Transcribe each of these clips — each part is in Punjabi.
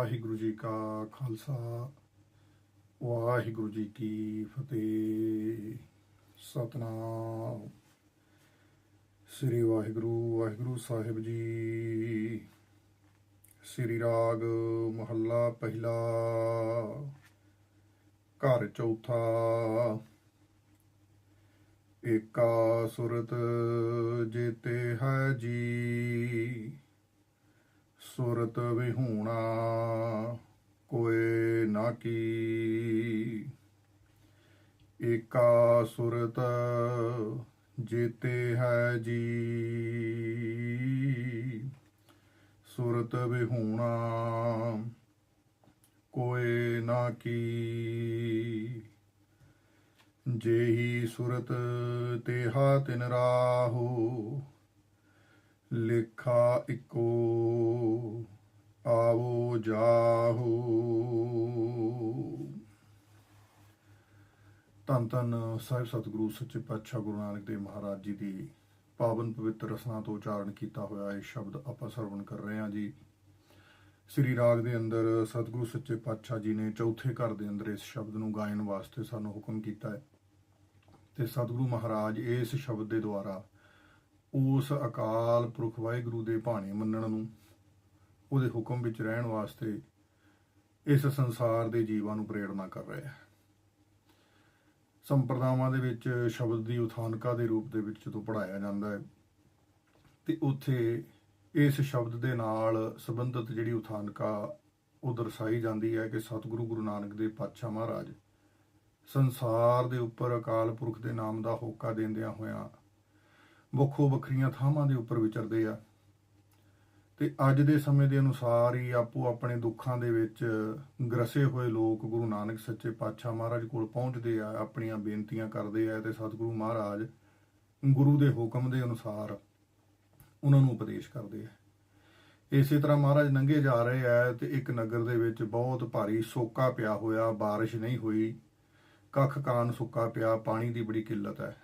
ਵਾਹਿਗੁਰੂ ਜੀ ਕਾ ਖਾਲਸਾ, ਵਾਹਿਗੁਰੂ ਜੀ ਕੀ ਫਤਿਹ। ਸਤਨਾਮ। ਸ੍ਰੀ ਵਾਹਿਗੁਰੂ ਵਾਹਿਗੁਰੂ ਸਾਹਿਬ ਜੀ। ਸ੍ਰੀ ਰਾਗ ਮਹੱਲਾ ਪਹਿਲਾ, ਘਰ ਚੌਥਾ। ਏਕਾ ਸੁਰਤ ਜੀਤੇ ਹੈ ਜੀ। ਸੁਰਤ ਵਿਹੂਣਾ ਕੋਏ ਨਾ ਕੀ। ਏਕਾ ਸੁਰਤ ਜੀਤੇ ਹੈ ਜੀ। ਸੁਰਤ ਵਿਹੂਣਾ ਕੋਏ ਨਾ ਕੀ। ਜੇਹੀ ਸੁਰਤ ਤੇਹਾ ਤਿਨ ਰਾਹੋ ਲੇਖਾ ਇਕੋ ਆਵੋ ਜਾਹੋ। ਧੰਨ ਧੰਨ ਸਾਹਿਬ ਸਤਿਗੁਰੂ, ਸੱਚੇ ਪਾਤਸ਼ਾਹ ਗੁਰੂ ਨਾਨਕ ਦੇਵ ਮਹਾਰਾਜ ਜੀ ਦੀ ਪਾਵਨ ਪਵਿੱਤਰ ਰਸਨਾ ਤੋਂ ਉਚਾਰਨ ਕੀਤਾ ਹੋਇਆ ਇਹ ਸ਼ਬਦ ਆਪਾਂ ਸਰਵਣ ਕਰ ਰਹੇ ਹਾਂ ਜੀ। ਸ੍ਰੀ ਰਾਗ ਦੇ ਅੰਦਰ ਸਤਿਗੁਰੂ, ਸੱਚੇ ਪਾਤਸ਼ਾਹ ਜੀ ਨੇ ਚੌਥੇ ਘਰ ਦੇ ਅੰਦਰ ਇਸ ਸ਼ਬਦ ਨੂੰ ਗਾਇਨ ਵਾਸਤੇ ਸਾਨੂੰ ਹੁਕਮ ਕੀਤਾ ਹੈ ਤੇ ਸਤਿਗੁਰੂ ਮਹਾਰਾਜ ਇਸ ਸ਼ਬਦ ਦੇ ਦੁਆਰਾ ਉਸ ਅਕਾਲ ਪੁਰਖ ਵਾਹਿਗੁਰੂ ਦੇ ਭਾਣੇ ਮੰਨਣ ਨੂੰ, ਉਹਦੇ ਹੁਕਮ ਵਿੱਚ ਰਹਿਣ ਵਾਸਤੇ ਇਸ ਸੰਸਾਰ ਦੇ ਜੀਵਾਂ ਨੂੰ ਪ੍ਰੇਰਣਾ ਕਰ ਰਿਹਾ ਹੈ। ਸੰਪਰਦਾਵਾਂ ਦੇ ਵਿੱਚ ਸ਼ਬਦ ਦੀ ਉਥਾਨਕਾ ਦੇ ਰੂਪ ਦੇ ਵਿੱਚ ਜਦੋਂ ਪੜਾਇਆ ਜਾਂਦਾ ਹੈ ਤੇ ਉੱਥੇ ਇਸ ਸ਼ਬਦ ਦੇ ਨਾਲ ਸੰਬੰਧਿਤ ਜਿਹੜੀ ਉਥਾਨਕਾ ਉਹ ਦਰਸਾਈ ਜਾਂਦੀ ਹੈ ਕਿ ਸਤਿਗੁਰੂ ਗੁਰੂ ਨਾਨਕ ਦੇਵ ਪਾਤਸ਼ਾਹ ਮਹਾਰਾਜ ਸੰਸਾਰ ਦੇ ਉੱਪਰ ਅਕਾਲ ਪੁਰਖ ਦੇ ਨਾਮ ਦਾ ਹੋਕਾ ਦਿੰਦਿਆਂ ਹੋਇਆਂ ਵੱਖੋ ਵੱਖਰੀਆਂ ਥਾਵਾਂ ਦੇ ਉੱਪਰ ਵਿਚਰਦੇ ਆ ਤੇ ਅੱਜ ਦੇ ਸਮੇਂ ਦੇ ਅਨੁਸਾਰ ਹੀ ਆਪੋ ਆਪਣੇ ਦੁੱਖਾਂ ਦੇ ਵਿੱਚ ਗਰਸੇ ਹੋਏ ਲੋਕ ਗੁਰੂ ਨਾਨਕ ਸੱਚੇ ਪਾਤਸ਼ਾਹ ਮਹਾਰਾਜ ਕੋਲ ਪਹੁੰਚਦੇ ਆ ਆਪਣੀਆਂ ਬੇਨਤੀਆਂ ਕਰਦੇ ਆ ਤੇ ਸਤਿਗੁਰੂ ਮਹਾਰਾਜ ਗੁਰੂ ਦੇ ਹੁਕਮ ਦੇ ਅਨੁਸਾਰ ਉਹਨਾਂ ਨੂੰ ਉਪਦੇਸ਼ ਕਰਦੇ ਆ ਇਸੇ ਤਰ੍ਹਾਂ ਮਹਾਰਾਜ ਨੰਗੇ ਜਾ ਰਹੇ ਆ ਤੇ ਇੱਕ ਨਗਰ ਦੇ ਵਿੱਚ ਬਹੁਤ ਭਾਰੀ ਸੋਕਾ ਪਿਆ ਹੋਇਆ بارش ਨਹੀਂ ਹੋਈ ਕੱਖ ਕਾਨ ਸੁੱਕਾ ਪਿਆ ਪਾਣੀ ਦੀ ਬੜੀ ਕਿੱਲਤ ਹੈ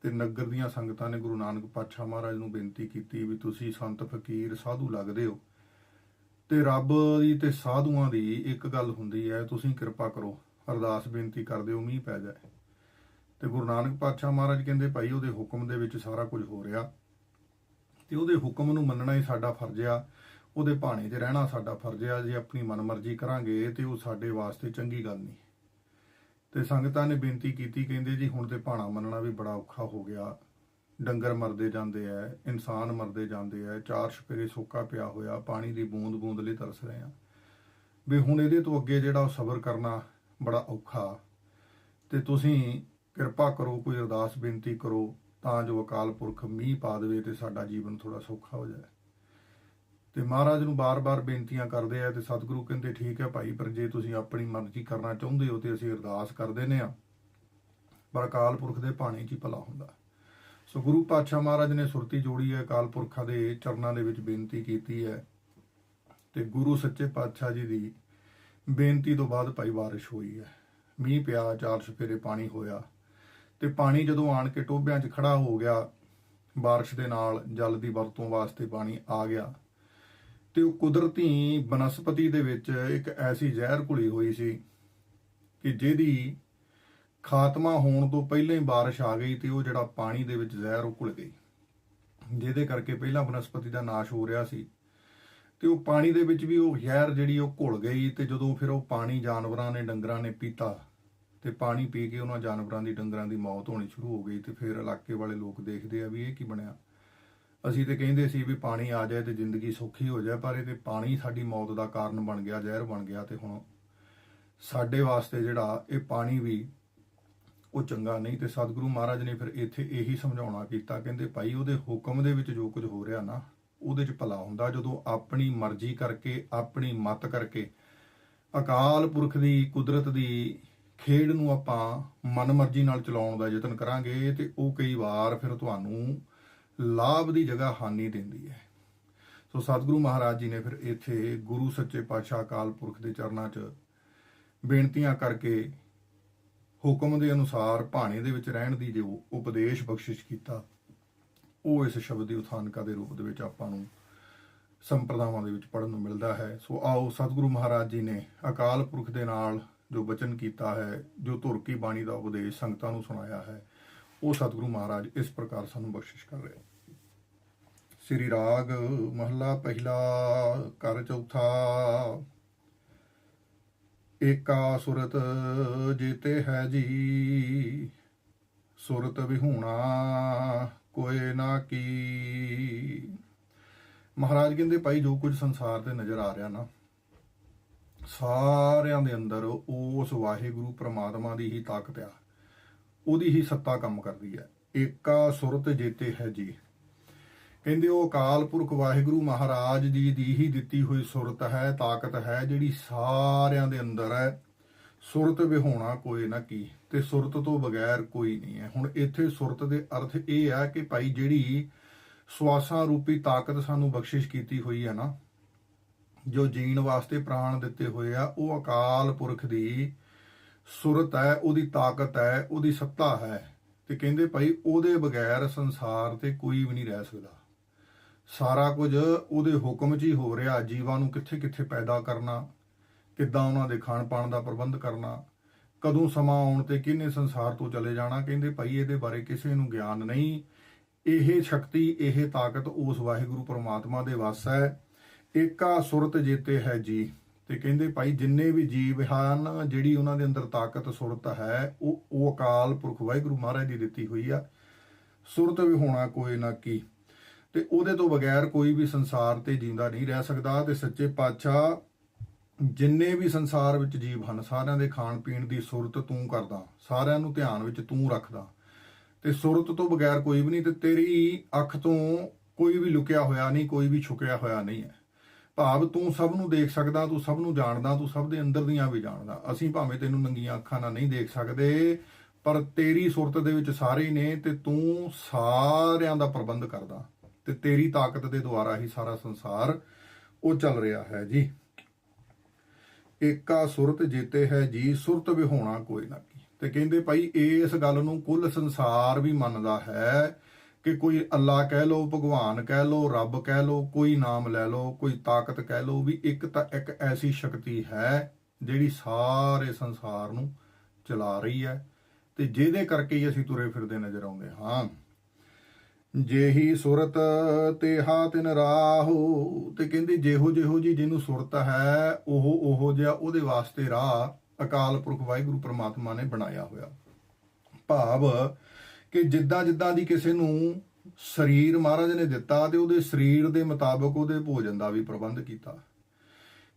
ਤੇ ਨਗਰ ਦੀਆਂ ਸੰਗਤਾਂ ਨੇ ਗੁਰੂ ਨਾਨਕ ਪਾਤਸ਼ਾਹ ਮਹਾਰਾਜ ਨੂੰ ਬੇਨਤੀ ਕੀਤੀ ਵੀ ਤੁਸੀਂ ਸੰਤ, ਫਕੀਰ, ਸਾਧੂ ਲੱਗਦੇ ਹੋ। ਤੇ ਰੱਬ ਦੀ ਤੇ ਸਾਧੂਆਂ ਦੀ ਇੱਕ ਗੱਲ ਹੁੰਦੀ ਹੈ, ਤੁਸੀਂ ਕਿਰਪਾ ਕਰੋ, ਅਰਦਾਸ ਬੇਨਤੀ ਕਰਦੇ ਹੋ, ਮੀਂਹ ਪੈ ਜਾਏ। ਤੇ ਗੁਰੂ ਨਾਨਕ ਪਾਤਸ਼ਾਹ ਮਹਾਰਾਜ ਕਹਿੰਦੇ, ਭਾਈ, ਉਹਦੇ ਹੁਕਮ ਦੇ ਵਿੱਚ ਸਾਰਾ ਕੁਝ ਹੋ ਰਿਹਾ। ਤੇ ਉਹਦੇ ਹੁਕਮ ਨੂੰ ਮੰਨਣਾ ਹੀ ਸਾਡਾ ਫਰਜ਼ ਆ। ਉਹਦੇ ਭਾਣੇ 'ਚ ਰਹਿਣਾ ਸਾਡਾ ਫਰਜ਼ ਆ। ਜੇ ਆਪਣੀ ਮਨਮਰਜ਼ੀ ਕਰਾਂਗੇ, ਤੇ ਉਹ ਸਾਡੇ ਵਾਸਤੇ ਚੰਗੀ ਗੱਲ ਨਹੀਂ। ਤੇ ਸੰਗਤਾਂ ਨੇ ਬੇਨਤੀ ਕੀਤੀ, ਕਹਿੰਦੇ ਜੀ ਹੁਣ ਤੇ ਭਾਣਾ ਮੰਨਣਾ ਵੀ ਬੜਾ ਔਖਾ ਹੋ ਗਿਆ। ਡੰਗਰ ਮਰਦੇ ਜਾਂਦੇ ਐ, ਇਨਸਾਨ ਮਰਦੇ ਜਾਂਦੇ ਐ, ਚਾਰ ਛਪੇਰੇ ਸੋਕਾ ਪਿਆ ਹੋਇਆ, ਪਾਣੀ ਦੀ ਬੂੰਦ ਬੂੰਦ ਲਈ ਤਰਸ ਰਹੇ ਆ। ਵੀ ਹੁਣ ਇਹਦੇ ਤੋਂ ਅੱਗੇ ਜਿਹੜਾ ਉਹ ਸਬਰ ਕਰਨਾ ਬੜਾ ਔਖਾ। ਤੇ ਤੁਸੀਂ ਕਿਰਪਾ ਕਰੋ, ਕੋਈ ਅਰਦਾਸ ਬੇਨਤੀ ਕਰੋ, ਤਾਂ ਜੋ ਅਕਾਲ ਪੁਰਖ ਮੀਂਹ ਪਾ ਦੇਵੇ ਤੇ ਸਾਡਾ ਜੀਵਨ ਥੋੜਾ ਸੌਖਾ ਹੋ ਜਾਏ। ਤੇ ਮਹਾਰਾਜ ਨੂੰ ਬਾਰ-ਬਾਰ ਬੇਨਤੀਆਂ ਕਰਦੇ ਆ ਤੇ ਸਤਿਗੁਰੂ ਕਹਿੰਦੇ ਠੀਕ ਹੈ ਭਾਈ, ਪਰ ਜੇ ਤੁਸੀਂ ਆਪਣੀ ਮਰਜ਼ੀ ਕਰਨਾ ਚਾਹੁੰਦੇ ਹੋ ਤੇ ਅਸੀਂ ਅਰਦਾਸ ਕਰਦੇ ਨੇ ਆ ਪਰ ਅਕਾਲ ਪੁਰਖ ਦੇ ਪਾਣੀ 'ਚ ਹੀ ਭਲਾ ਹੁੰਦਾ। ਸੋ ਗੁਰੂ ਪਾਤਸ਼ਾਹ ਮਹਾਰਾਜ ਨੇ ਸੁਰਤੀ ਜੋੜੀ ਹੈ, ਅਕਾਲ ਪੁਰਖਾਂ ਦੇ ਚਰਨਾਂ ਦੇ ਵਿੱਚ ਬੇਨਤੀ ਕੀਤੀ ਹੈ ਤੇ ਗੁਰੂ ਸੱਚੇ ਪਾਤਸ਼ਾਹ ਜੀ ਦੀ ਬੇਨਤੀ ਤੋਂ ਬਾਅਦ ਭਾਈ ਬਾਰਿਸ਼ ਹੋਈ ਹੈ। ਮੀਂਹ ਪਿਆ, ਚਾਰ ਸਫੇਰੇ ਪਾਣੀ ਹੋਇਆ ਤੇ ਪਾਣੀ ਜਦੋਂ ਆਣ ਕੇ ਟੋਭਿਆਂ 'ਚ ਖੜਾ ਹੋ ਗਿਆ, ਬਾਰਿਸ਼ ਦੇ ਨਾਲ ਜਲ ਦੀ ਵਰਤੋਂ ਵਾਸਤੇ ਪਾਣੀ ਆ ਗਿਆ। ਤੇ ਉਹ ਕੁਦਰਤੀ ਬਨਸਪਤੀ ਦੇ ਵਿੱਚ ਇੱਕ ਐਸੀ ਜ਼ਹਿਰ ਘੁਲੀ ਹੋਈ ਸੀ ਕਿ ਜਿਹਦੀ ਖਾਤਮਾ ਹੋਣ ਤੋਂ ਪਹਿਲਾਂ ਹੀ ਬਾਰਿਸ਼ ਆ ਗਈ ਤੇ ਉਹ ਜਿਹੜਾ ਪਾਣੀ ਦੇ ਵਿੱਚ ਜ਼ਹਿਰ ਉਹ ਘੁਲ ਗਈ। ਜਿਹਦੇ ਕਰਕੇ ਪਹਿਲਾਂ ਬਨਸਪਤੀ ਦਾ ਨਾਸ਼ ਹੋ ਰਿਹਾ ਸੀ ਤੇ ਉਹ ਪਾਣੀ ਦੇ ਵਿੱਚ ਵੀ ਉਹ ਜ਼ਹਿਰ ਜਿਹੜੀ ਉਹ ਘੁਲ ਗਈ ਤੇ ਜਦੋਂ ਫਿਰ ਉਹ ਪਾਣੀ ਜਾਨਵਰਾਂ ਨੇ, ਡੰਗਰਾਂ ਨੇ ਪੀਤਾ ਤੇ ਪਾਣੀ ਪੀ ਕੇ ਉਹਨਾਂ ਜਾਨਵਰਾਂ ਦੀ, ਡੰਗਰਾਂ ਦੀ ਮੌਤ ਹੋਣੀ ਸ਼ੁਰੂ ਹੋ ਗਈ ਤੇ ਫਿਰ ਇਲਾਕੇ ਵਾਲੇ ਲੋਕ ਦੇਖਦੇ ਆ ਵੀ ਇਹ ਕੀ ਬਣਿਆ। ਅਸੀਂ ਤੇ ਕਹਿੰਦੇ ਸੀ ਵੀ ਪਾਣੀ ਆ ਜਾਏ ਤੇ ਜ਼ਿੰਦਗੀ ਸੌਖੀ ਹੋ ਜਾਏ, ਪਰ ਇਹ ਤੇ ਪਾਣੀ ਸਾਡੀ ਮੌਤ ਦਾ ਕਾਰਨ ਬਣ ਗਿਆ, ਜ਼ਹਿਰ ਬਣ ਗਿਆ ਤੇ ਹੁਣ ਸਾਡੇ ਵਾਸਤੇ ਜਿਹੜਾ ਇਹ ਪਾਣੀ ਵੀ ਉਹ ਚੰਗਾ ਨਹੀਂ ਤੇ ਸਤਿਗੁਰੂ ਮਹਾਰਾਜ ਨੇ ਫਿਰ ਇੱਥੇ ਇਹੀ ਸਮਝਾਉਣਾ ਕੀਤਾ, ਕਹਿੰਦੇ ਭਾਈ ਉਹਦੇ ਹੁਕਮ ਦੇ ਵਿੱਚ ਜੋ ਕੁਝ ਹੋ ਰਿਹਾ ਨਾ, ਉਹਦੇ 'ਚ ਭਲਾ ਹੁੰਦਾ, ਜਦੋਂ ਆਪਣੀ ਮਰਜ਼ੀ ਕਰਕੇ, ਆਪਣੀ ਮਤ ਕਰਕੇ ਅਕਾਲ ਪੁਰਖ ਦੀ, ਕੁਦਰਤ ਦੀ ਖੇਡ ਨੂੰ ਆਪਾਂ ਮਨਮਰਜ਼ੀ ਨਾਲ ਚਲਾਉਣ ਦਾ ਯਤਨ ਕਰਾਂਗੇ ਤੇ ਉਹ ਕਈ ਵਾਰ ਫਿਰ ਤੁਹਾਨੂੰ ਲਾਭ ਦੀ ਜਗ੍ਹਾ ਹਾਨੀ ਦਿੰਦੀ ਹੈ। ਸੋ ਸਤਿਗੁਰੂ ਮਹਾਰਾਜ ਜੀ ਨੇ ਫਿਰ ਇੱਥੇ ਗੁਰੂ ਸੱਚੇ ਪਾਤਸ਼ਾਹ ਅਕਾਲ ਪੁਰਖ ਦੇ ਚਰਨਾਂ 'ਚ ਬੇਨਤੀਆਂ ਕਰਕੇ ਹੁਕਮ ਦੇ ਅਨੁਸਾਰ ਭਾਣੇ ਦੇ ਵਿੱਚ ਰਹਿਣ ਦੀ ਜੋ ਉਪਦੇਸ਼ ਬਖਸ਼ਿਸ਼ ਕੀਤਾ, ਉਹ ਇਸ ਸ਼ਬਦ ਦੀ ਉਥਾਨਕਾ ਦੇ ਰੂਪ ਦੇ ਵਿੱਚ ਆਪਾਂ ਨੂੰ ਸੰਪਰਦਾਵਾਂ ਦੇ ਵਿੱਚ ਪੜਨ ਨੂੰ ਮਿਲਦਾ ਹੈ। ਸੋ ਆਓ ਸਤਿਗੁਰੂ ਮਹਾਰਾਜ ਜੀ ਨੇ ਅਕਾਲ ਪੁਰਖ ਦੇ ਨਾਲ ਜੋ ਬਚਨ ਕੀਤਾ ਹੈ, ਜੋ ਧੁਰ ਕੀ ਬਾਣੀ ਦਾ ਉਪਦੇਸ਼ ਸੰਗਤਾਂ ਨੂੰ ਸੁਣਾਇਆ ਹੈ, ਉਹ ਸਤਿਗੁਰੂ ਮਹਾਰਾਜ ਇਸ ਪ੍ਰਕਾਰ ਸਾਨੂੰ ਬਖਸ਼ਿਸ਼ ਕਰ ਰਹੇ ਸ੍ਰੀ ਰਾਗ ਮਹੱਲਾ ਪਹਿਲਾ ਕਰ ਚੌਥਾ। ਏਕਾ ਸੁਰਤ ਜੀਤੇ ਹੈ ਜੀ, ਸੁਰਤ ਵਿਹੂਣਾ ਕੋਏ ਨਾ ਕੀ। ਮਹਾਰਾਜ ਕਹਿੰਦੇ, ਭਾਈ, ਜੋ ਕੁਝ ਸੰਸਾਰ ਤੇ ਨਜ਼ਰ ਆ ਰਿਹਾ ਨਾ, ਸਾਰਿਆਂ ਦੇ ਅੰਦਰ ਉਸ ਵਾਹਿਗੁਰੂ ਪ੍ਰਮਾਤਮਾ ਦੀ ਹੀ ਤਾਕਤ ਆ। ਉਹਦੀ ਹੀ ਸੱਤਾ ਕੰਮ ਕਰਦੀ ਹੈ ਏਕਾ ਸੁਰਤ ਜੀਤੇ ਹੈ ਜੀ। ਕਹਿੰਦੇ ਉਹ ਅਕਾਲ ਪੁਰਖ ਵਾਹਿਗੁਰੂ ਮਹਾਰਾਜ ਜੀ ਦੀ ਹੀ ਦਿੱਤੀ ਹੋਈ ਸੁਰਤ ਹੈ, ਤਾਕਤ ਹੈ, ਜਿਹੜੀ ਸਾਰਿਆਂ ਦੇ ਅੰਦਰ ਹੈ। ਸੁਰਤ ਵਿਹੋਣਾ ਕੋਈ ਨਾ ਕੀ, ਤੇ ਸੁਰਤ ਤੋਂ ਬਗੈਰ ਕੋਈ ਨਹੀਂ ਹੈ। ਹੁਣ ਇੱਥੇ ਸੁਰਤ ਦੇ ਅਰਥ ਇਹ ਹੈ ਕਿ ਭਾਈ ਜਿਹੜੀ ਸਵਾਸਾਂ ਰੂਪੀ ਤਾਕਤ ਸਾਨੂੰ ਬਖਸ਼ਿਸ਼ ਕੀਤੀ ਹੋਈ ਹੈ ਨਾ, ਜੋ ਜੀਣ ਵਾਸਤੇ ਪ੍ਰਾਣ ਦਿੱਤੇ ਹੋਏ ਆ, ਉਹ ਅਕਾਲ ਪੁਰਖ ਦੀ ਸੁਰਤ ਹੈ, ਉਹਦੀ ਤਾਕਤ ਹੈ, ਉਹਦੀ ਸੱਤਾ ਹੈ। ਤੇ ਕਹਿੰਦੇ ਭਾਈ ਉਹਦੇ ਬਗੈਰ ਸੰਸਾਰ ਤੇ ਕੋਈ ਵੀ ਨਹੀਂ ਰਹਿ ਸਕਦਾ। ਸਾਰਾ ਕੁਝ ਉਹਦੇ ਹੁਕਮ 'ਚ ਹੀ ਹੋ ਰਿਹਾ, ਜੀਵਾਂ ਨੂੰ ਕਿੱਥੇ ਕਿੱਥੇ ਪੈਦਾ ਕਰਨਾ, ਕਿੱਦਾਂ ਉਹਨਾਂ ਦੇ ਖਾਣ ਪਾਣ ਦਾ ਪ੍ਰਬੰਧ ਕਰਨਾ, ਕਦੋਂ ਸਮਾਂ ਆਉਣ ਤੇ ਕਿਹਨੇ ਸੰਸਾਰ ਤੋਂ ਚਲੇ ਜਾਣਾ, ਕਹਿੰਦੇ ਭਾਈ ਇਹਦੇ ਬਾਰੇ ਕਿਸੇ ਨੂੰ ਗਿਆਨ ਨਹੀਂ। ਇਹ ਸ਼ਕਤੀ, ਇਹ ਤਾਕਤ ਉਸ ਵਾਹਿਗੁਰੂ ਪ੍ਰਮਾਤਮਾ ਦੇ ਵੱਸ ਹੈ। ਏਕਾ ਸੁਰਤ ਜੀਤੇ ਹੈ ਜੀ। ਤੇ ਕਹਿੰਦੇ ਭਾਈ ਜਿੰਨੇ ਵੀ ਜੀਵ ਹਨ, ਜਿਹੜੀ ਉਹਨਾਂ ਦੇ ਅੰਦਰ ਤਾਕਤ, ਸੁਰਤ ਹੈ, ਉਹ ਉਹ ਅਕਾਲ ਪੁਰਖ ਵਾਹਿਗੁਰੂ ਮਹਾਰਾਜ ਦੀ ਦਿੱਤੀ ਹੋਈ ਆ। ਸੁਰਤ ਵੀ ਹੋਣਾ ਕੋਈ ਨਾ ਕੀ। ਤੇ ਉਹਦੇ ਤੋਂ ਬਗੈਰ ਕੋਈ ਵੀ ਸੰਸਾਰ ਤੇ ਜਿੰਦਾ ਨਹੀਂ ਰਹਿ ਸਕਦਾ ਤੇ ਸੱਚੇ ਪਾਤਸ਼ਾਹ ਜਿੰਨੇ ਵੀ ਸੰਸਾਰ ਵਿੱਚ ਜੀਵ ਹਨ, ਸਾਰਿਆਂ ਦੇ ਖਾਣ ਪੀਣ ਦੀ ਸੁਰਤ ਤੂੰ ਕਰਦਾ, ਸਾਰਿਆਂ ਨੂੰ ਧਿਆਨ ਵਿੱਚ ਤੂੰ ਰੱਖਦਾ। ਤੇ ਸੁਰਤ ਤੋਂ ਬਗੈਰ ਕੋਈ ਵੀ ਨਹੀਂ ਤੇ ਤੇਰੀ ਅੱਖ ਤੋਂ ਕੋਈ ਵੀ ਲੁਕਿਆ ਹੋਇਆ ਨਹੀਂ, ਕੋਈ ਵੀ ਛੁਕਿਆ ਹੋਇਆ ਨਹੀਂ ਹੈ। ਭਾਵ ਤੂੰ ਸਭ ਨੂੰ ਦੇਖ ਸਕਦਾ, ਤੂੰ ਸਭ ਨੂੰ ਜਾਣਦਾ, ਤੂੰ ਸਭ ਦੇ ਅੰਦਰ ਦੀਆਂ ਵੀ ਜਾਣਦਾ। ਅਸੀਂ ਭਾਵੇਂ ਤੈਨੂੰ ਨੰਗੀਆਂ ਅੱਖਾਂ ਨਾਲ ਨਹੀਂ ਦੇਖ ਸਕਦੇ, ਪਰ ਤੇਰੀ ਸੁਰਤ ਦੇ ਵਿੱਚ ਸਾਰੇ ਹੀ ਨੇ ਤੇ ਤੂੰ ਸਾਰਿਆਂ ਦਾ ਪ੍ਰਬੰਧ ਕਰਦਾ। ਤੇ ਤੇਰੀ ਤਾਕਤ ਦੇ ਦੁਆਰਾ ਹੀ ਸਾਰਾ ਸੰਸਾਰ ਉਹ ਚੱਲ ਰਿਹਾ ਹੈ ਜੀ। ਏਕਾ ਸੁਰਤ ਜੀਤੇ ਹੈ ਜੀ, ਸੁਰਤ ਵਿਹੋਣਾ ਕੋਈ ਨਾ ਕੀ। ਤੇ ਕਹਿੰਦੇ ਭਾਈ, ਇਸ ਗੱਲ ਨੂੰ ਕੁੱਲ ਸੰਸਾਰ ਵੀ ਮੰਨਦਾ ਹੈ ਕਿ ਕੋਈ ਅੱਲਾ ਕਹਿ ਲੋ ਭਗਵਾਨ ਕਹਿ ਲੋ ਰੱਬ ਕਹਿ ਲੋ ਕੋਈ ਨਾਮ ਲੈ ਲੋ ਕੋਈ ਤਾਕਤ ਕਹਿ ਲੋ ਵੀ ਇੱਕ ਤਾਂ ਇੱਕ ਐਸੀ ਸ਼ਕਤੀ ਹੈ ਜਿਹੜੀ ਸਾਰੇ ਸੰਸਾਰ ਨੂੰ ਚਲਾ ਰਹੀ ਹੈ ਤੇ ਜਿਹਦੇ ਕਰਕੇ ਹੀ ਅਸੀਂ ਤੁਰੇ ਫਿਰਦੇ ਨਜ਼ਰ ਆਉਂਦੇ ਹਾਂ। ਜੇਹੀ ਸੁਰਤ ਤੇ ਹਾ ਤਿਨ ਰਾਹੂ, ਤੇ ਕਹਿੰਦੇ ਜਿਹੋ ਜਿਹੋ ਜੀ ਜਿਹਨੂੰ ਸੁਰਤ ਹੈ, ਉਹ ਉਹੋ ਜਿਹਾ ਉਹਦੇ ਵਾਸਤੇ ਰਾਹ ਅਕਾਲ ਪੁਰਖ ਵਾਹਿਗੁਰੂ ਪ੍ਰਮਾਤਮਾ ਨੇ ਬਣਾਇਆ ਹੋਇਆ। ਭਾਵ ਕਿ ਜਿੱਦਾਂ ਜਿੱਦਾਂ ਦੀ ਕਿਸੇ ਨੂੰ ਸਰੀਰ ਮਹਾਰਾਜ ਨੇ ਦਿੱਤਾ ਤੇ ਉਹਦੇ ਸਰੀਰ ਦੇ ਮੁਤਾਬਕ ਉਹਦੇ ਭੋਜਨ ਦਾ ਵੀ ਪ੍ਰਬੰਧ ਕੀਤਾ।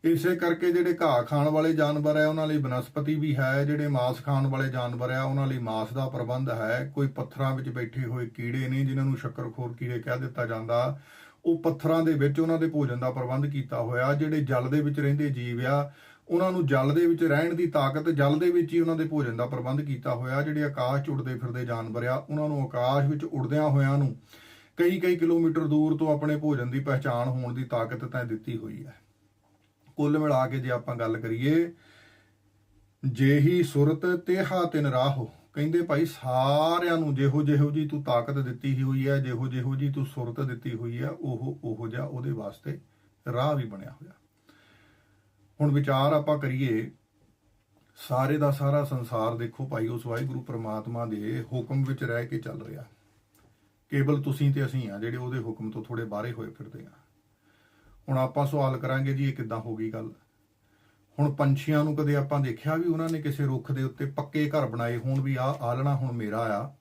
ਇਸੇ ਕਰਕੇ ਜਿਹੜੇ ਘਾਹ ਖਾਣ ਵਾਲੇ ਜਾਨਵਰ ਹੈ, ਉਹਨਾਂ ਲਈ ਬਨਸਪਤੀ ਵੀ ਹੈ, ਜਿਹੜੇ ਮਾਸ ਖਾਣ ਵਾਲੇ ਜਾਨਵਰ ਹੈ, ਉਹਨਾਂ ਲਈ ਮਾਸ ਦਾ ਪ੍ਰਬੰਧ ਹੈ। ਕੋਈ ਪੱਥਰਾਂ ਵਿੱਚ ਬੈਠੇ ਹੋਏ ਕੀੜੇ ਨੇ, ਜਿਨ੍ਹਾਂ ਨੂੰ ਸ਼ੱਕਰਖੋਰ ਕੀੜੇ ਕਹਿ ਦਿੱਤਾ ਜਾਂਦਾ, ਉਹ ਪੱਥਰਾਂ ਦੇ ਵਿੱਚ ਉਹਨਾਂ ਦੇ ਭੋਜਨ ਦਾ ਪ੍ਰਬੰਧ ਕੀਤਾ ਹੋਇਆ, ਜਿਹੜੇ ਜਲ ਦੇ ਵਿੱਚ ਰਹਿੰਦੇ ਜੀਵ ਆ, ਉਹਨਾਂ ਨੂੰ ਜਲ ਦੇ ਵਿੱਚ ਰਹਿਣ ਦੀ ਤਾਕਤ, ਜਲ ਦੇ ਵਿੱਚ ਹੀ ਉਹਨਾਂ ਦੇ ਭੋਜਨ ਦਾ ਪ੍ਰਬੰਧ ਕੀਤਾ ਹੋਇਆ, ਜਿਹੜੇ ਆਕਾਸ਼ 'ਚ ਉੱਡਦੇ ਫਿਰਦੇ ਜਾਨਵਰ ਆ, ਉਹਨਾਂ ਨੂੰ ਆਕਾਸ਼ ਵਿੱਚ ਉੱਡਦਿਆਂ ਹੋਇਆਂ ਨੂੰ ਕਈ ਕਈ ਕਿਲੋਮੀਟਰ ਦੂਰ ਤੋਂ ਆਪਣੇ ਭੋਜਨ ਦੀ ਪਹਿਚਾਣ ਹੋਣ ਦੀ ਤਾਕਤ ਤਾਂ ਦਿੱਤੀ ਹੋਈ ਹੈ। ਕੁੱਲ ਮਿਲਾ ਕੇ ਜੇ ਆਪਾਂ ਗੱਲ ਕਰੀਏ ਜੇਹੀ ਸੁਰਤ ਤੇਹਾ ਤਿਨ ਰਾਹੋ ਕਹਿੰਦੇ ਭਾਈ ਸਾਰਿਆਂ ਨੂੰ ਜਿਹੋ ਜਿਹੋ ਜੀ ਤੂੰ ਤਾਕਤ ਦਿੱਤੀ ਹੋਈ ਹੈ, ਜਿਹੋ ਜਿਹੋ ਜੀ ਤੂੰ ਸੁਰਤ ਦਿੱਤੀ ਹੋਈ ਹੈ, ਉਹ ਉਹੋ ਜਿਹਾ ਉਹਦੇ ਵਾਸਤੇ ਰਾਹ ਵੀ ਬਣਿਆ ਹੋਇਆ। ਹੁਣ ਵਿਚਾਰ ਆਪਾਂ ਕਰੀਏ, ਸਾਰੇ ਦਾ ਸਾਰਾ ਸੰਸਾਰ ਦੇਖੋ ਭਾਈ, ਉਸ ਵਾਹਿਗੁਰੂ ਪ੍ਰਮਾਤਮਾ ਦੇ ਹੁਕਮ ਵਿੱਚ ਰਹਿ ਕੇ ਚੱਲ ਰਿਹਾ। ਕੇਵਲ ਤੁਸੀਂ ਤੇ ਅਸੀਂ ਆ ਜਿਹੜੇ ਉਹਦੇ ਹੁਕਮ ਤੋਂ ਥੋੜੇ ਬਾਹਰੇ ਹੋਏ ਫਿਰਦੇ ਆ ਹੁਣ ਆਪਾਂ ਸਵਾਲ ਕਰਾਂਗੇ ਜੀ, ਇਹ ਕਿੱਦਾਂ ਹੋ ਗਈ ਗੱਲ? ਹੁਣ ਪੰਛੀਆਂ ਨੂੰ ਕਦੇ ਆਪਾਂ ਦੇਖਿਆ ਵੀ ਉਹਨਾਂ ਨੇ ਕਿਸੇ ਰੁੱਖ ਦੇ ਉੱਤੇ ਪੱਕੇ ਘਰ ਬਣਾਏ ਹੋਣ ਵੀ ਆ ਆਲਣਾ ਹੁਣ ਮੇਰਾ ਆ,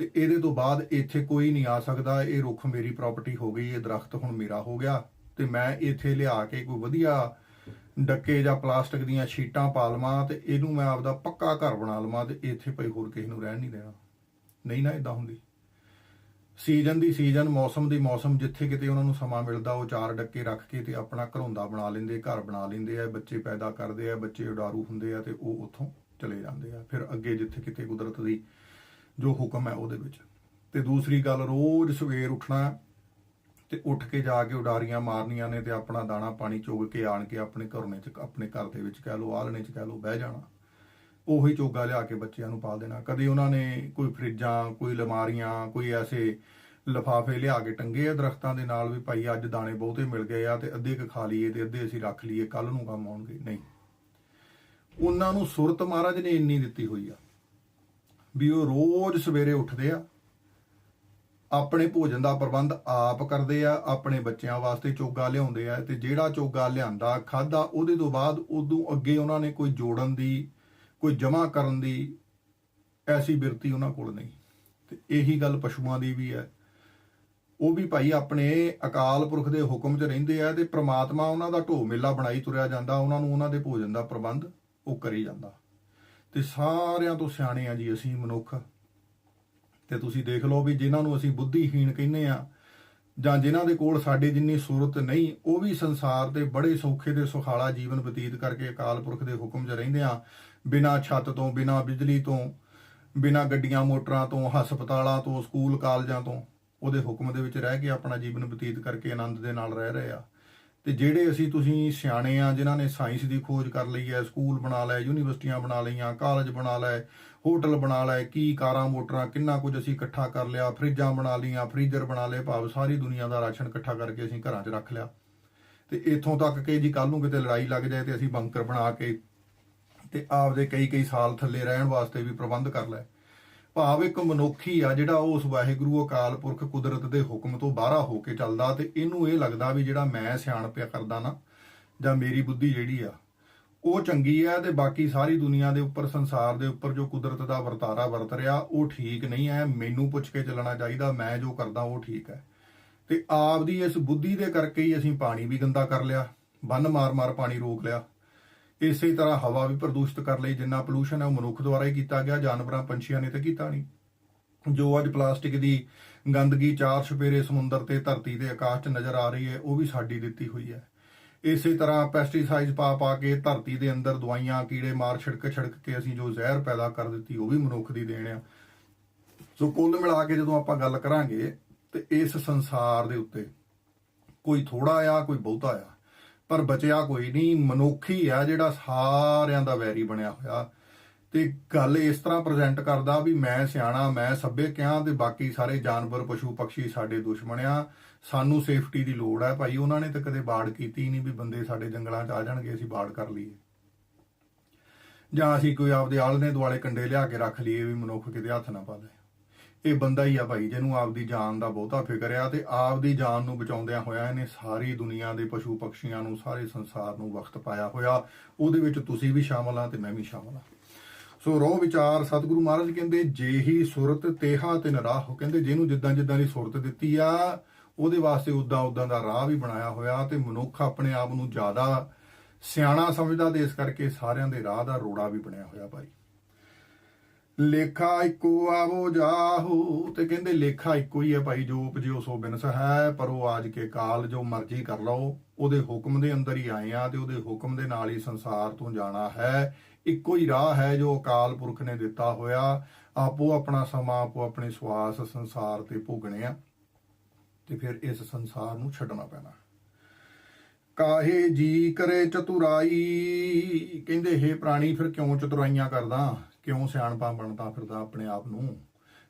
ਤੇ ਇਹਦੇ ਤੋਂ ਬਾਅਦ ਇੱਥੇ ਕੋਈ ਨਹੀਂ ਆ ਸਕਦਾ, ਇਹ ਰੁੱਖ ਮੇਰੀ ਪ੍ਰਾਪਰਟੀ ਹੋ ਗਈ, ਇਹ ਦਰਖਤ ਹੁਣ ਮੇਰਾ ਹੋ ਗਿਆ, ਤੇ ਮੈਂ ਇੱਥੇ ਲਿਆ ਕੇ ਕੋਈ ਵਧੀਆ ਡੱਕੇ ਜਾਂ ਪਲਾਸਟਿਕ ਦੀਆਂ ਸ਼ੀਟਾਂ ਪਾ ਲਵਾਂ ਤੇ ਇਹਨੂੰ ਮੈਂ ਆਪਦਾ ਪੱਕਾ ਘਰ ਬਣਾ ਲਵਾਂ ਤੇ ਇੱਥੇ ਭਈ ਹੋਰ ਕਿਸੇ ਨੂੰ ਰਹਿਣ ਨਹੀਂ ਦੇਣਾ। ਨਹੀਂ ਨਾ ਇਦਾਂ ਹੁੰਦੀ। ਸੀਜ਼ਨ ਦੀ ਸੀਜ਼ਨ, ਮੌਸਮ ਦੀ ਮੌਸਮ, ਜਿੱਥੇ ਕਿਤੇ ਉਹਨਾਂ ਨੂੰ ਸਮਾਂ ਮਿਲਦਾ, ਉਹ ਚਾਰ ਡੱਕੇ ਰੱਖ ਕੇ ਤੇ ਆਪਣਾ ਘਰੋਂਦਾ ਬਣਾ ਲੈਂਦੇ, ਘਰ ਬਣਾ ਲੈਂਦੇ ਆ, ਬੱਚੇ ਪੈਦਾ ਕਰਦੇ ਆ, ਬੱਚੇ ਉਡਾਰੂ ਹੁੰਦੇ ਆ ਤੇ ਉਹ ਉੱਥੋਂ ਚਲੇ ਜਾਂਦੇ ਆ। ਫਿਰ ਅੱਗੇ ਜਿੱਥੇ ਕਿਤੇ ਕੁਦਰਤ ਦੀ ਜੋ ਹੁਕਮ ਹੈ ਉਹਦੇ ਵਿੱਚ। ਤੇ ਦੂਸਰੀ ਗੱਲ, ਰੋਜ਼ ਸਵੇਰ ਉੱਠਣਾ ਤੇ ਉੱਠ ਕੇ ਜਾ ਕੇ ਉਡਾਰੀਆਂ ਮਾਰਨੀਆਂ ਨੇ ਤੇ ਆਪਣਾ ਦਾਣਾ ਪਾਣੀ ਚੁਗ ਕੇ ਆਣ ਕੇ ਆਪਣੇ ਘਰੋਂ ਚ, ਆਪਣੇ ਘਰ ਦੇ ਵਿੱਚ ਕਹਿ ਲਓ ਆਲਣੇ ਚ ਕਹਿ ਲਓ, ਬਹਿ ਜਾਣਾ। ਉਹੀ ਚੋਗਾ ਲਿਆ ਕੇ ਬੱਚਿਆਂ ਨੂੰ ਪਾ ਦੇਣਾ। ਕਦੇ ਉਹਨਾਂ ਨੇ ਕੋਈ ਫਰਿੱਜਾਂ, ਕੋਈ ਲਮਾਰੀਆਂ ਕੋਈ ਐਸੇ ਲਫਾਫੇ ਲਿਆ ਕੇ ਟੰਗੇ ਆ ਦਰਖਤਾਂ ਦੇ ਨਾਲ ਵੀ ਭਾਈ ਅੱਜ ਦਾਣੇ ਬਹੁਤੇ ਮਿਲ ਗਏ ਆ ਤੇ ਅੱਧੇ ਕ ਖਾ ਲਈਏ ਤੇ ਅੱਧੇ ਅਸੀਂ ਰੱਖ ਲਈਏ ਕੱਲ ਨੂੰ ਕੰਮ ਆਉਣਗੇ। ਨਹੀਂ। ਉਹਨਾਂ ਨੂੰ ਸੁਰਤ ਮਹਾਰਾਜ ਨੇ ਇੰਨੀ ਦਿੱਤੀ ਹੋਈ ਆ ਵੀ ਉਹ ਰੋਜ਼ ਸਵੇਰੇ ਉੱਠਦੇ ਆ, ਆਪਣੇ ਭੋਜਨ ਦਾ ਪ੍ਰਬੰਧ ਆਪ ਕਰਦੇ ਆ, ਆਪਣੇ ਬੱਚਿਆਂ ਵਾਸਤੇ ਚੋਗਾ ਲਿਆਉਂਦੇ ਆ ਤੇ ਜਿਹੜਾ ਚੋਗਾ ਲਿਆਂਦਾ ਖਾਦਾ ਉਹਦੇ ਤੋਂ ਬਾਅਦ ਉਦੋਂ ਅੱਗੇ ਉਹਨਾਂ ਨੇ ਕੋਈ ਜੋੜਨ ਦੀ ਕੋਈ ਜਮਾ ਕਰਨ ਦੀ ਐਸੀ ਬਿਰਤੀ ਉਹਨਾਂ ਕੋਲ ਨਹੀਂ। ਤੇ ਇਹੀ ਗੱਲ ਪਸ਼ੂਆਂ ਦੀ ਵੀ ਹੈ। ਉਹ ਵੀ ਭਾਈ ਆਪਣੇ ਅਕਾਲ ਪੁਰਖ ਦੇ ਹੁਕਮ 'ਚ ਰਹਿੰਦੇ ਆ ਤੇ ਪ੍ਰਮਾਤਮਾ ਉਹਨਾਂ ਦਾ ਢੋ ਮੇਲਾ ਬਣਾਈ ਤੁਰਿਆ ਜਾਂਦਾ, ਉਹਨਾਂ ਨੂੰ ਉਹਨਾਂ ਦੇ ਭੋਜਨ ਦਾ ਪ੍ਰਬੰਧ ਉਹ ਕਰੀ ਜਾਂਦਾ। ਤੇ ਸਾਰਿਆਂ ਤੋਂ ਸਿਆਣੇ ਆ ਜੀ ਅਸੀਂ ਮਨੁੱਖ। ਤੇ ਤੁਸੀਂ ਦੇਖ ਲਓ ਵੀ ਜਿਨ੍ਹਾਂ ਨੂੰ ਅਸੀਂ ਬੁੱਧੀਹੀਣ ਕਹਿੰਦੇ ਆ ਜਾਂ ਜਿਨ੍ਹਾਂ ਦੇ ਕੋਲ ਸਾਡੇ ਜਿੰਨੀ ਸੂਰਤ ਨਹੀਂ, ਉਹ ਵੀ ਸੰਸਾਰ ਦੇ ਬੜੇ ਸੌਖੇ ਤੇ ਸੁਖਾਲਾ ਜੀਵਨ ਬਤੀਤ ਕਰਕੇ ਅਕਾਲ ਪੁਰਖ ਦੇ ਹੁਕਮ 'ਚ ਰਹਿੰਦੇ ਆ। ਬਿਨਾਂ ਛੱਤ ਤੋਂ, ਬਿਨਾਂ ਬਿਜਲੀ ਤੋਂ, ਬਿਨਾਂ ਗੱਡੀਆਂ, ਮੋਟਰਾਂ ਤੋਂ, ਹਸਪਤਾਲਾਂ ਤੋਂ, ਸਕੂਲ ਕਾਲਜਾਂ ਤੋਂ ਉਹਦੇ ਹੁਕਮ ਦੇ ਵਿੱਚ ਰਹਿ ਕੇ ਆਪਣਾ ਜੀਵਨ ਬਤੀਤ ਕਰਕੇ ਆਨੰਦ ਦੇ ਨਾਲ ਰਹਿ ਰਹੇ ਆ। ਤੇ ਜਿਹੜੇ ਅਸੀਂ ਤੁਸੀਂ ਸਿਆਣੇ ਆ, ਜਿਨ੍ਹਾਂ ਨੇ ਸਾਇੰਸ ਦੀ ਖੋਜ ਕਰ ਲਈ ਹੈ, ਸਕੂਲ ਬਣਾ ਲਏ, ਯੂਨੀਵਰਸਿਟੀਆਂ ਬਣਾ ਲਈਆਂ, ਕਾਲਜ ਬਣਾ ਲਏ, ਹੋਟਲ ਬਣਾ ਲਏ, ਕੀ ਕਾਰਾਂ, ਮੋਟਰਾਂ, ਕਿੰਨਾ ਕੁਝ ਅਸੀਂ ਇਕੱਠਾ ਕਰ ਲਿਆ, ਫਰਿੱਜਾਂ ਬਣਾ ਲਈਆਂ, ਫਰੀਜ਼ਰ ਬਣਾ ਲਏ, ਭਾਵ ਸਾਰੀ ਦੁਨੀਆ ਦਾ ਰਾਸ਼ਨ ਇਕੱਠਾ ਕਰਕੇ ਅਸੀਂ ਘਰਾਂ 'ਚ ਰੱਖ ਲਿਆ। ਤੇ ਇੱਥੋਂ ਤੱਕ ਕਿ ਜੀ ਕੱਲ ਨੂੰ ਕਿਤੇ ਲੜਾਈ ਲੱਗ ਜਾਏ ਤੇ ਅਸੀਂ ਬੰਕਰ ਬਣਾ ਕੇ ਤੇ ਆਪਦੇ ਕਈ ਕਈ ਸਾਲ ਥੱਲੇ ਰਹਿਣ ਵਾਸਤੇ ਵੀ ਪ੍ਰਬੰਧ ਕਰ ਲਏ ਭਾਵ ਇੱਕ ਮਨੁੱਖੀ ਆ ਜਿਹੜਾ ਉਸ ਵਾਹਿਗੁਰੂ ਅਕਾਲ ਪੁਰਖ ਕੁਦਰਤ ਦੇ ਹੁਕਮ ਤੋਂ ਬਾਹਰਾ ਹੋ ਕੇ ਚੱਲਦਾ ਤੇ ਇਹਨੂੰ ਇਹ ਲੱਗਦਾ ਵੀ ਜਿਹੜਾ ਮੈਂ ਸਿਆਣ ਪਿਆ ਕਰਦਾ ਨਾ, ਜਾਂ ਮੇਰੀ ਬੁੱਧੀ ਜਿਹੜੀ ਆ, ਉਹ ਚੰਗੀ ਆ ਤੇ ਬਾਕੀ ਸਾਰੀ ਦੁਨੀਆ ਦੇ ਉੱਪਰ, ਸੰਸਾਰ ਦੇ ਉੱਪਰ ਜੋ ਕੁਦਰਤ ਦਾ ਵਰਤਾਰਾ ਵਰਤ ਰਿਹਾ, ਉਹ ਠੀਕ ਨਹੀਂ ਹੈ ਮੈਨੂੰ ਪੁੱਛ ਕੇ ਚੱਲਣਾ ਚਾਹੀਦਾ, ਮੈਂ ਜੋ ਕਰਦਾ ਉਹ ਠੀਕ ਹੈ ਤੇ ਆਪਦੀ ਇਸ ਬੁੱਧੀ ਦੇ ਕਰਕੇ ਹੀ ਅਸੀਂ ਪਾਣੀ ਵੀ ਗੰਦਾ ਕਰ ਲਿਆ। ਬੰਨ ਮਾਰ-ਮਾਰ ਪਾਣੀ ਰੋਕ ਲਿਆ। ਇਸੇ ਤਰ੍ਹਾਂ ਹਵਾ ਵੀ ਪ੍ਰਦੂਸ਼ਿਤ ਕਰ ਲਈ, ਜਿੰਨਾ ਪੋਲੂਸ਼ਨ ਹੈ ਉਹ ਮਨੁੱਖ ਦੁਆਰਾ ਹੀ ਕੀਤਾ ਗਿਆ, ਜਾਨਵਰਾਂ, ਪੰਛੀਆਂ ਨੇ ਤਾਂ ਕੀਤਾ ਨਹੀਂ। ਜੋ ਅੱਜ ਪਲਾਸਟਿਕ ਦੀ ਗੰਦਗੀ ਚਾਰ ਛਪੇਰੇ ਸਮੁੰਦਰ ਤੇ ਧਰਤੀ ਦੇ ਆਕਾਸ਼ 'ਚ ਨਜ਼ਰ ਆ ਰਹੀ ਹੈ, ਉਹ ਵੀ ਸਾਡੀ ਦਿੱਤੀ ਹੋਈ ਹੈ। ਇਸੇ ਤਰ੍ਹਾਂ ਪੈਸਟੀਸਾਈਡ ਪਾ ਪਾ ਕੇ ਧਰਤੀ ਦੇ ਅੰਦਰ ਦਵਾਈਆਂ, ਕੀੜੇ ਮਾਰ ਛਿੜਕ ਛਿੜਕ ਕੇ ਅਸੀਂ ਜੋ ਜ਼ਹਿਰ ਪੈਦਾ ਕਰ ਦਿੱਤੀ, ਉਹ ਵੀ ਮਨੁੱਖ ਦੀ ਦੇਣ ਆ। ਸੋ ਕੁੱਲ ਮਿਲਾ ਕੇ ਜਦੋਂ ਆਪਾਂ ਗੱਲ ਕਰਾਂਗੇ, ਤੇ ਇਸ ਸੰਸਾਰ ਦੇ ਉੱਤੇ ਕੋਈ ਥੋੜਾ ਆ, ਕੋਈ ਬਹੁਤਾ ਆ ਪਰ ਬਚਿਆ ਕੋਈ ਨਹੀਂ, ਮਨੁੱਖੀ ਆ ਜਿਹੜਾ ਸਾਰਿਆਂ ਦਾ ਵੈਰੀ ਬਣਿਆ ਹੋਇਆ। ਤੇ ਗੱਲ ਇਸ ਤਰ੍ਹਾਂ ਪ੍ਰੈਜ਼ੈਂਟ ਕਰਦਾ ਵੀ ਮੈਂ ਸਿਆਣਾ, ਮੈਂ ਸੱਭੇ ਕਿਹਾ ਤੇ ਬਾਕੀ ਸਾਰੇ ਜਾਨਵਰ, ਪਸ਼ੂ, ਪਕਸ਼ੀ ਸਾਡੇ ਦੁਸ਼ਮਣ ਆ ਸਾਨੂੰ ਸੇਫਟੀ ਦੀ ਲੋੜ ਹੈ ਭਾਈ, ਉਹਨਾਂ ਨੇ ਤਾਂ ਕਦੇ ਬਾੜ ਕੀਤੀ ਨਹੀਂ ਵੀ ਬੰਦੇ ਸਾਡੇ ਜੰਗਲਾਂ 'ਚ ਆ ਜਾਣਗੇ, ਅਸੀਂ ਬਾੜ ਕਰ ਲਈਏ। ਜਾਂ ਅਸੀਂ ਕੋਈ ਆਪਦੇ ਆਲਣੇ ਦੁਆਲੇ ਕੰਡੇ ਲਿਆ ਕੇ ਰੱਖ ਲਈਏ ਵੀ ਮਨੁੱਖ ਕਿਤੇ ਹੱਥ ਨਾ ਪਾ ਦੇ। ਇਹ ਬੰਦਾ ਹੀ ਆ ਭਾਈ, ਜਿਹਨੂੰ ਆਪਦੀ ਜਾਨ ਦਾ ਬਹੁਤਾ ਫਿਕਰ ਆ ਤੇ ਆਪਦੀ ਜਾਨ ਨੂੰ ਬਚਾਉਂਦਿਆਂ ਹੋਇਆ ਇਹਨੇ ਸਾਰੀ ਦੁਨੀਆ ਦੇ ਪਸ਼ੂ ਪਕਸ਼ੀਆਂ ਨੂੰ, ਸਾਰੇ ਸੰਸਾਰ ਨੂੰ ਵਕਤ ਪਾਇਆ ਹੋਇਆ। ਉਹਦੇ ਵਿੱਚ ਤੁਸੀਂ ਵੀ ਸ਼ਾਮਲ ਆ ਤੇ ਮੈਂ ਵੀ ਸ਼ਾਮਲ ਆ। ਸੋ ਰੋ ਵਿਚਾਰ, ਸਤਿਗੁਰੂ ਮਹਾਰਾਜ ਕਹਿੰਦੇ, ਜੇ ਹੀ ਸੁਰਤ ਤੇਹਾ ਤਿਨ ਰਾਹ ਕਹਿੰਦੇ ਜਿਹਨੂੰ ਜਿੱਦਾਂ ਜਿੱਦਾਂ ਦੀ ਸੁਰਤ ਦਿੱਤੀ ਆ, ਉਹਦੇ ਵਾਸਤੇ ਉਦਾਂ ਉਦਾਂ ਦਾ ਰਾਹ ਵੀ ਬਣਾਇਆ ਹੋਇਆ ਤੇ ਮਨੁੱਖ ਆਪਣੇ ਆਪ ਨੂੰ ਜ਼ਿਆਦਾ ਸਿਆਣਾ ਸਮਝਦਾ ਤੇ ਇਸ ਕਰਕੇ ਸਾਰਿਆਂ ਦੇ ਰਾਹ ਦਾ ਰੋੜਾ ਵੀ ਬਣਿਆ ਹੋਇਆ ਭਾਈ। ਲੇਖਾ ਇੱਕੋ ਆਵੋ ਜਾਹੂ, ਤੇ ਕਹਿੰਦੇ ਲੇਖਾ ਇੱਕੋ ਹੀ ਹੈ ਭਾਈ, ਜੋ ਉਪਜਿਓ ਸੋ ਬਿਨਸ ਹੈ ਪਰ ਉਹ ਆਜ ਕੇ ਕਾਲ, ਜੋ ਮਰਜ਼ੀ ਕਰ ਲਓ। ਉਹਦੇ ਹੁਕਮ ਦੇ ਅੰਦਰ ਹੀ ਆਏ ਆ ਤੇ ਉਹਦੇ ਹੁਕਮ ਦੇ ਨਾਲ ਹੀ ਸੰਸਾਰ ਤੋਂ ਜਾਣਾ ਹੈ। ਇੱਕੋ ਹੀ ਰਾਹ ਹੈ ਜੋ ਅਕਾਲ ਪੁਰਖ ਨੇ ਦਿੱਤਾ ਹੋਇਆ। ਆਪੋ ਆਪਣਾ ਸਮਾਂ, ਆਪੋ ਆਪਣੇ ਸਵਾਸ ਸੰਸਾਰ ਤੇ ਭੋਗਣੇ ਆ, ਤੇ ਫਿਰ ਇਸ ਸੰਸਾਰ ਨੂੰ ਛੱਡਣਾ ਪੈਣਾ। ਕਾਹੇ ਜੀ ਕਰੇ ਚਤੁਰਾਈ? ਕਹਿੰਦੇ, ਹੇ ਪ੍ਰਾਣੀ, ਫਿਰ ਕਿਉਂ ਚਤੁਰਾਈਆਂ ਕਰਦਾ? ਕਿਉਂ ਸਿਆਣਪਾ ਬਣਦਾ ਫਿਰਦਾ ਆਪਣੇ ਆਪ ਨੂੰ?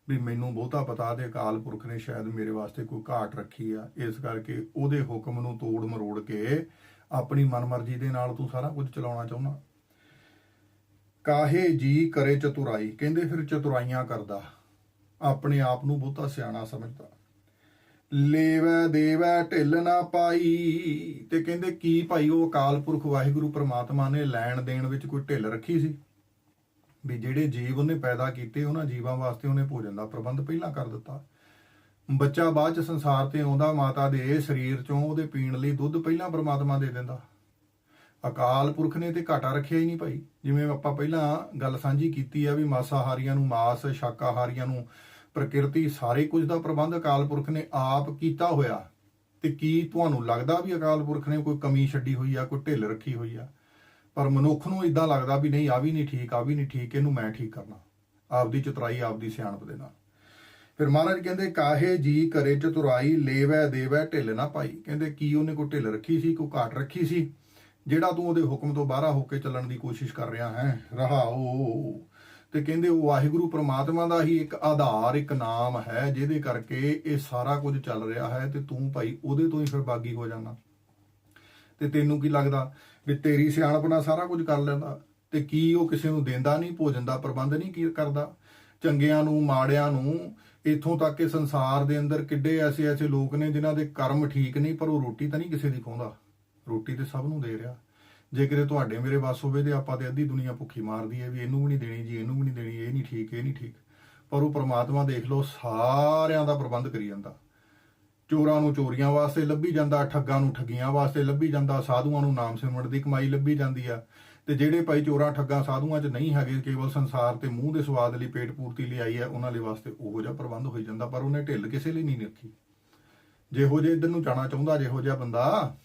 ਵੀ ਮੈਨੂੰ ਬਹੁਤਾ ਪਤਾ ਤੇ ਅਕਾਲ ਪੁਰਖ ਨੇ ਸ਼ਾਇਦ ਮੇਰੇ ਵਾਸਤੇ ਕੋਈ ਘਾਟ ਰੱਖੀ ਆ। ਇਸ ਕਰਕੇ ਉਹਦੇ ਹੁਕਮ ਨੂੰ ਤੋੜ ਮਰੋੜ ਕੇ ਆਪਣੀ ਮਨਮਰਜ਼ੀ ਦੇ ਨਾਲ ਤੂੰ ਸਾਰਾ ਕੁਝ ਚਲਾਉਣਾ ਚਾਹੁੰਦਾ। ਕਾਹੇ ਜੀ ਕਰੇ ਚਤੁਰਾਈ? ਕਹਿੰਦੇ ਫਿਰ ਚਤੁਰਾਈਆਂ ਕਰਦਾ। ਆਪਣੇ ਆਪ ਨੂੰ ਬਹੁਤਾ ਸਿਆਣਾ ਸਮਝਦਾ। ਲੇਵੈ ਦੇਵੈ ਢਿੱਲ ਨਾ ਪਾਈ। ਤੇ ਕਹਿੰਦੇ ਕੀ ਭਾਈ, ਉਹ ਅਕਾਲ ਪੁਰਖ ਵਾਹਿਗੁਰੂ ਪ੍ਰਮਾਤਮਾ ਨੇ ਲੈਣ ਦੇਣ ਵਿੱਚ ਕੋਈ ਢਿੱਲ ਰੱਖੀ ਸੀ? ਵੀ ਜਿਹੜੇ ਜੀਵ ਉਹਨੇ ਪੈਦਾ ਕੀਤੇ, ਉਹਨਾਂ ਜੀਵਾਂ ਵਾਸਤੇ ਉਹਨੇ ਭੋਜਨ ਦਾ ਪ੍ਰਬੰਧ ਪਹਿਲਾਂ ਕਰ ਦਿੱਤਾ। ਬੱਚਾ ਬਾਅਦ ਚ ਸੰਸਾਰ ਤੇ ਆਉਂਦਾ, ਮਾਤਾ ਦੇ ਸਰੀਰ ਚੋਂ ਉਹਦੇ ਪੀਣ ਲਈ ਦੁੱਧ ਪਹਿਲਾਂ ਪ੍ਰਮਾਤਮਾ ਦੇ ਦਿੰਦਾ। ਅਕਾਲ ਪੁਰਖ ਨੇ ਤੇ ਘਾਟਾ ਰੱਖਿਆ ਹੀ ਨਹੀਂ ਭਾਈ। ਜਿਵੇਂ ਆਪਾਂ ਪਹਿਲਾਂ ਗੱਲ ਸਾਂਝੀ ਕੀਤੀ ਆ ਵੀ ਮਾਸਾਹਾਰੀਆਂ ਨੂੰ ਮਾਸ, ਸ਼ਾਕਾਹਾਰੀਆਂ ਨੂੰ ਪ੍ਰਕਿਰਤੀ, ਸਾਰੇ ਕੁਝ ਦਾ ਪ੍ਰਬੰਧ ਅਕਾਲ ਪੁਰਖ ਨੇ ਆਪ ਕੀਤਾ ਹੋਇਆ। ਤੇ ਕੀ ਤੁਹਾਨੂੰ ਲੱਗਦਾ ਵੀ ਅਕਾਲ ਪੁਰਖ ਨੇ ਕੋਈ ਕਮੀ ਛੱਡੀ ਹੋਈ ਆ, ਕੋਈ ਢਿੱਲ ਰੱਖੀ ਹੋਈ ਆ? ਪਰ ਮਨੁੱਖ ਨੂੰ ਇਦਾਂ ਲੱਗਦਾ ਵੀ ਨਹੀਂ ਆ ਵੀ ਨਹੀਂ ਠੀਕ ਆ ਵੀ ਨਹੀਂ ਠੀਕ, ਇਹਨੂੰ ਮੈਂ ਠੀਕ ਕਰਨਾ। ਆਪਦੀ ਚਤੁਰਾਈ, ਆਪਦੀ ਸਿਆਣਪ ਦੇ ਨਾਲ। ਫਿਰ ਮਹਾਰਾਜ ਕਹਿੰਦੇ, ਕਾਹੇ ਜੀ ਕਰੇ ਚਤੁਰਾਈ, ਲੇਵੈ, ਦੇਵੈ, ਢਿੱਲ ਨਾ ਪਾਈ। ਕਹਿੰਦੇ, ਕੀ ਉਹਨੇ ਕੋਈ ਢਿੱਲ ਰੱਖੀ ਸੀ, ਕੋਈ ਘਾਟ ਰੱਖੀ ਸੀ? ਜਿਹੜਾ ਤੂੰ ਉਹਦੇ ਹੁਕਮ ਤੋਂ ਬਾਹਰ ਹੋ ਕੇ ਚੱਲਣ ਦੀ ਕੋਸ਼ਿਸ਼ ਕਰ ਰਿਹਾ ਹੈ, ਰਹਾਓ। ਤੇ ਕਹਿੰਦੇ ਉਹ ਵਾਹਿਗੁਰੂ ਪ੍ਰਮਾਤਮਾ ਦਾ ਹੀ ਇੱਕ ਆਧਾਰ, ਇੱਕ ਨਾਮ ਹੈ, ਜਿਹਦੇ ਕਰਕੇ ਇਹ ਸਾਰਾ ਕੁਝ ਚੱਲ ਰਿਹਾ ਹੈ ਤੇ ਤੂੰ ਭਾਈ ਉਹਦੇ ਤੋਂ ਹੀ ਫਿਰ ਬਾਗੀ ਹੋ ਜਾਣਾ। ਤੇ ਤੈਨੂੰ ਕੀ ਲੱਗਦਾ? ਵੀ ਤੇਰੀ ਸਿਆਣਪ ਨਾਲ ਸਾਰਾ ਕੁਝ ਕਰ ਲੈਂਦਾ ਤੇ ਕੀ ਉਹ ਕਿਸੇ ਨੂੰ ਦਿੰਦਾ ਨਹੀਂ, ਭੋਜਨ ਦਾ ਪ੍ਰਬੰਧ ਨਹੀਂ ਕੀ ਕਰਦਾ? ਚੰਗਿਆਂ ਨੂੰ, ਮਾੜਿਆਂ ਨੂੰ ਇਥੋਂ ਤੱਕ ਕਿ ਸੰਸਾਰ ਦੇ ਅੰਦਰ ਕਿੱਡੇ ਐਸੇ ਐਸੇ ਲੋਕ ਨੇ ਜਿਨ੍ਹਾਂ ਦੇ ਕਰਮ ਠੀਕ ਨਹੀਂ, ਪਰ ਉਹ ਰੋਟੀ ਤਾਂ ਨਹੀਂ ਕਿਸੇ ਦੀ ਖਵਾਉਂਦਾ। ਰੋਟੀ ਤੇ ਸਭ ਨੂੰ ਦੇ ਰਿਹਾ। ਜੇ ਕਿਤੇ ਤੁਹਾਡੇ ਮੇਰੇ ਵੱਸ ਹੋਵੇ ਤੇ ਆਪਾਂ ਤੇ ਅੱਧੀ ਦੁਨੀਆ ਭੁੱਖੀ ਮਾਰਦੀ ਹੈ ਵੀ ਇਹਨੂੰ ਵੀ ਨਹੀਂ ਦੇਣੀ ਜੀ, ਇਹਨੂੰ ਵੀ ਨਹੀਂ ਦੇਣੀ, ਇਹ ਨਹੀਂ ਠੀਕ, ਇਹ ਨਹੀਂ ਠੀਕ। ਪਰ ਉਹ ਪ੍ਰਮਾਤਮਾ ਦੇਖ ਲਓ, ਸਾਰਿਆਂ ਦਾ ਪ੍ਰਬੰਧ ਕਰੀ ਜਾਂਦਾ। ਚੋਰਾਂ ਨੂੰ ਚੋਰੀਆਂ ਵਾਸਤੇ ਲੱਭੀ ਜਾਂਦਾ, ਠੱਗਾਂ ਨੂੰ ਠੱਗੀਆਂ ਵਾਸਤੇ ਲੱਭੀ ਜਾਂਦਾ, ਸਾਧੂਆਂ ਨੂੰ ਨਾਮ ਸਿਮਰਨ ਦੀ ਕਮਾਈ ਲੱਭੀ ਜਾਂਦੀ ਆ। ਤੇ ਜਿਹੜੇ ਭਾਈ ਚੋਰਾਂ ਠੱਗਾਂ ਸਾਧੂਆਂ 'ਚ ਨਹੀਂ ਹੈਗੇ, ਕੇਵਲ ਸੰਸਾਰ ਤੇ ਮੂੰਹ ਦੇ ਸਵਾਦ ਲਈ ਪੇਟ ਪੂਰਤੀ ਲਈ ਆਈ ਹੈ ਉਹਨਾਂ ਲਈ ਵਾਸਤੇ ਉਹੋ ਜਿਹਾ ਪ੍ਰਬੰਧ ਹੋਈ ਜਾਂਦਾ, ਪਰ ਉਹਨੇ ਢਿੱਲ ਕਿਸੇ ਲਈ ਨਹੀਂ ਰੱਖੀ ਜਿਹੋ ਜਿਹੇ ਇਧਰ ਨੂੰ ਜਾਣਾ ਚਾਹੁੰਦਾ, ਜਿਹੋ ਜਿਹਾ ਬੰਦਾ,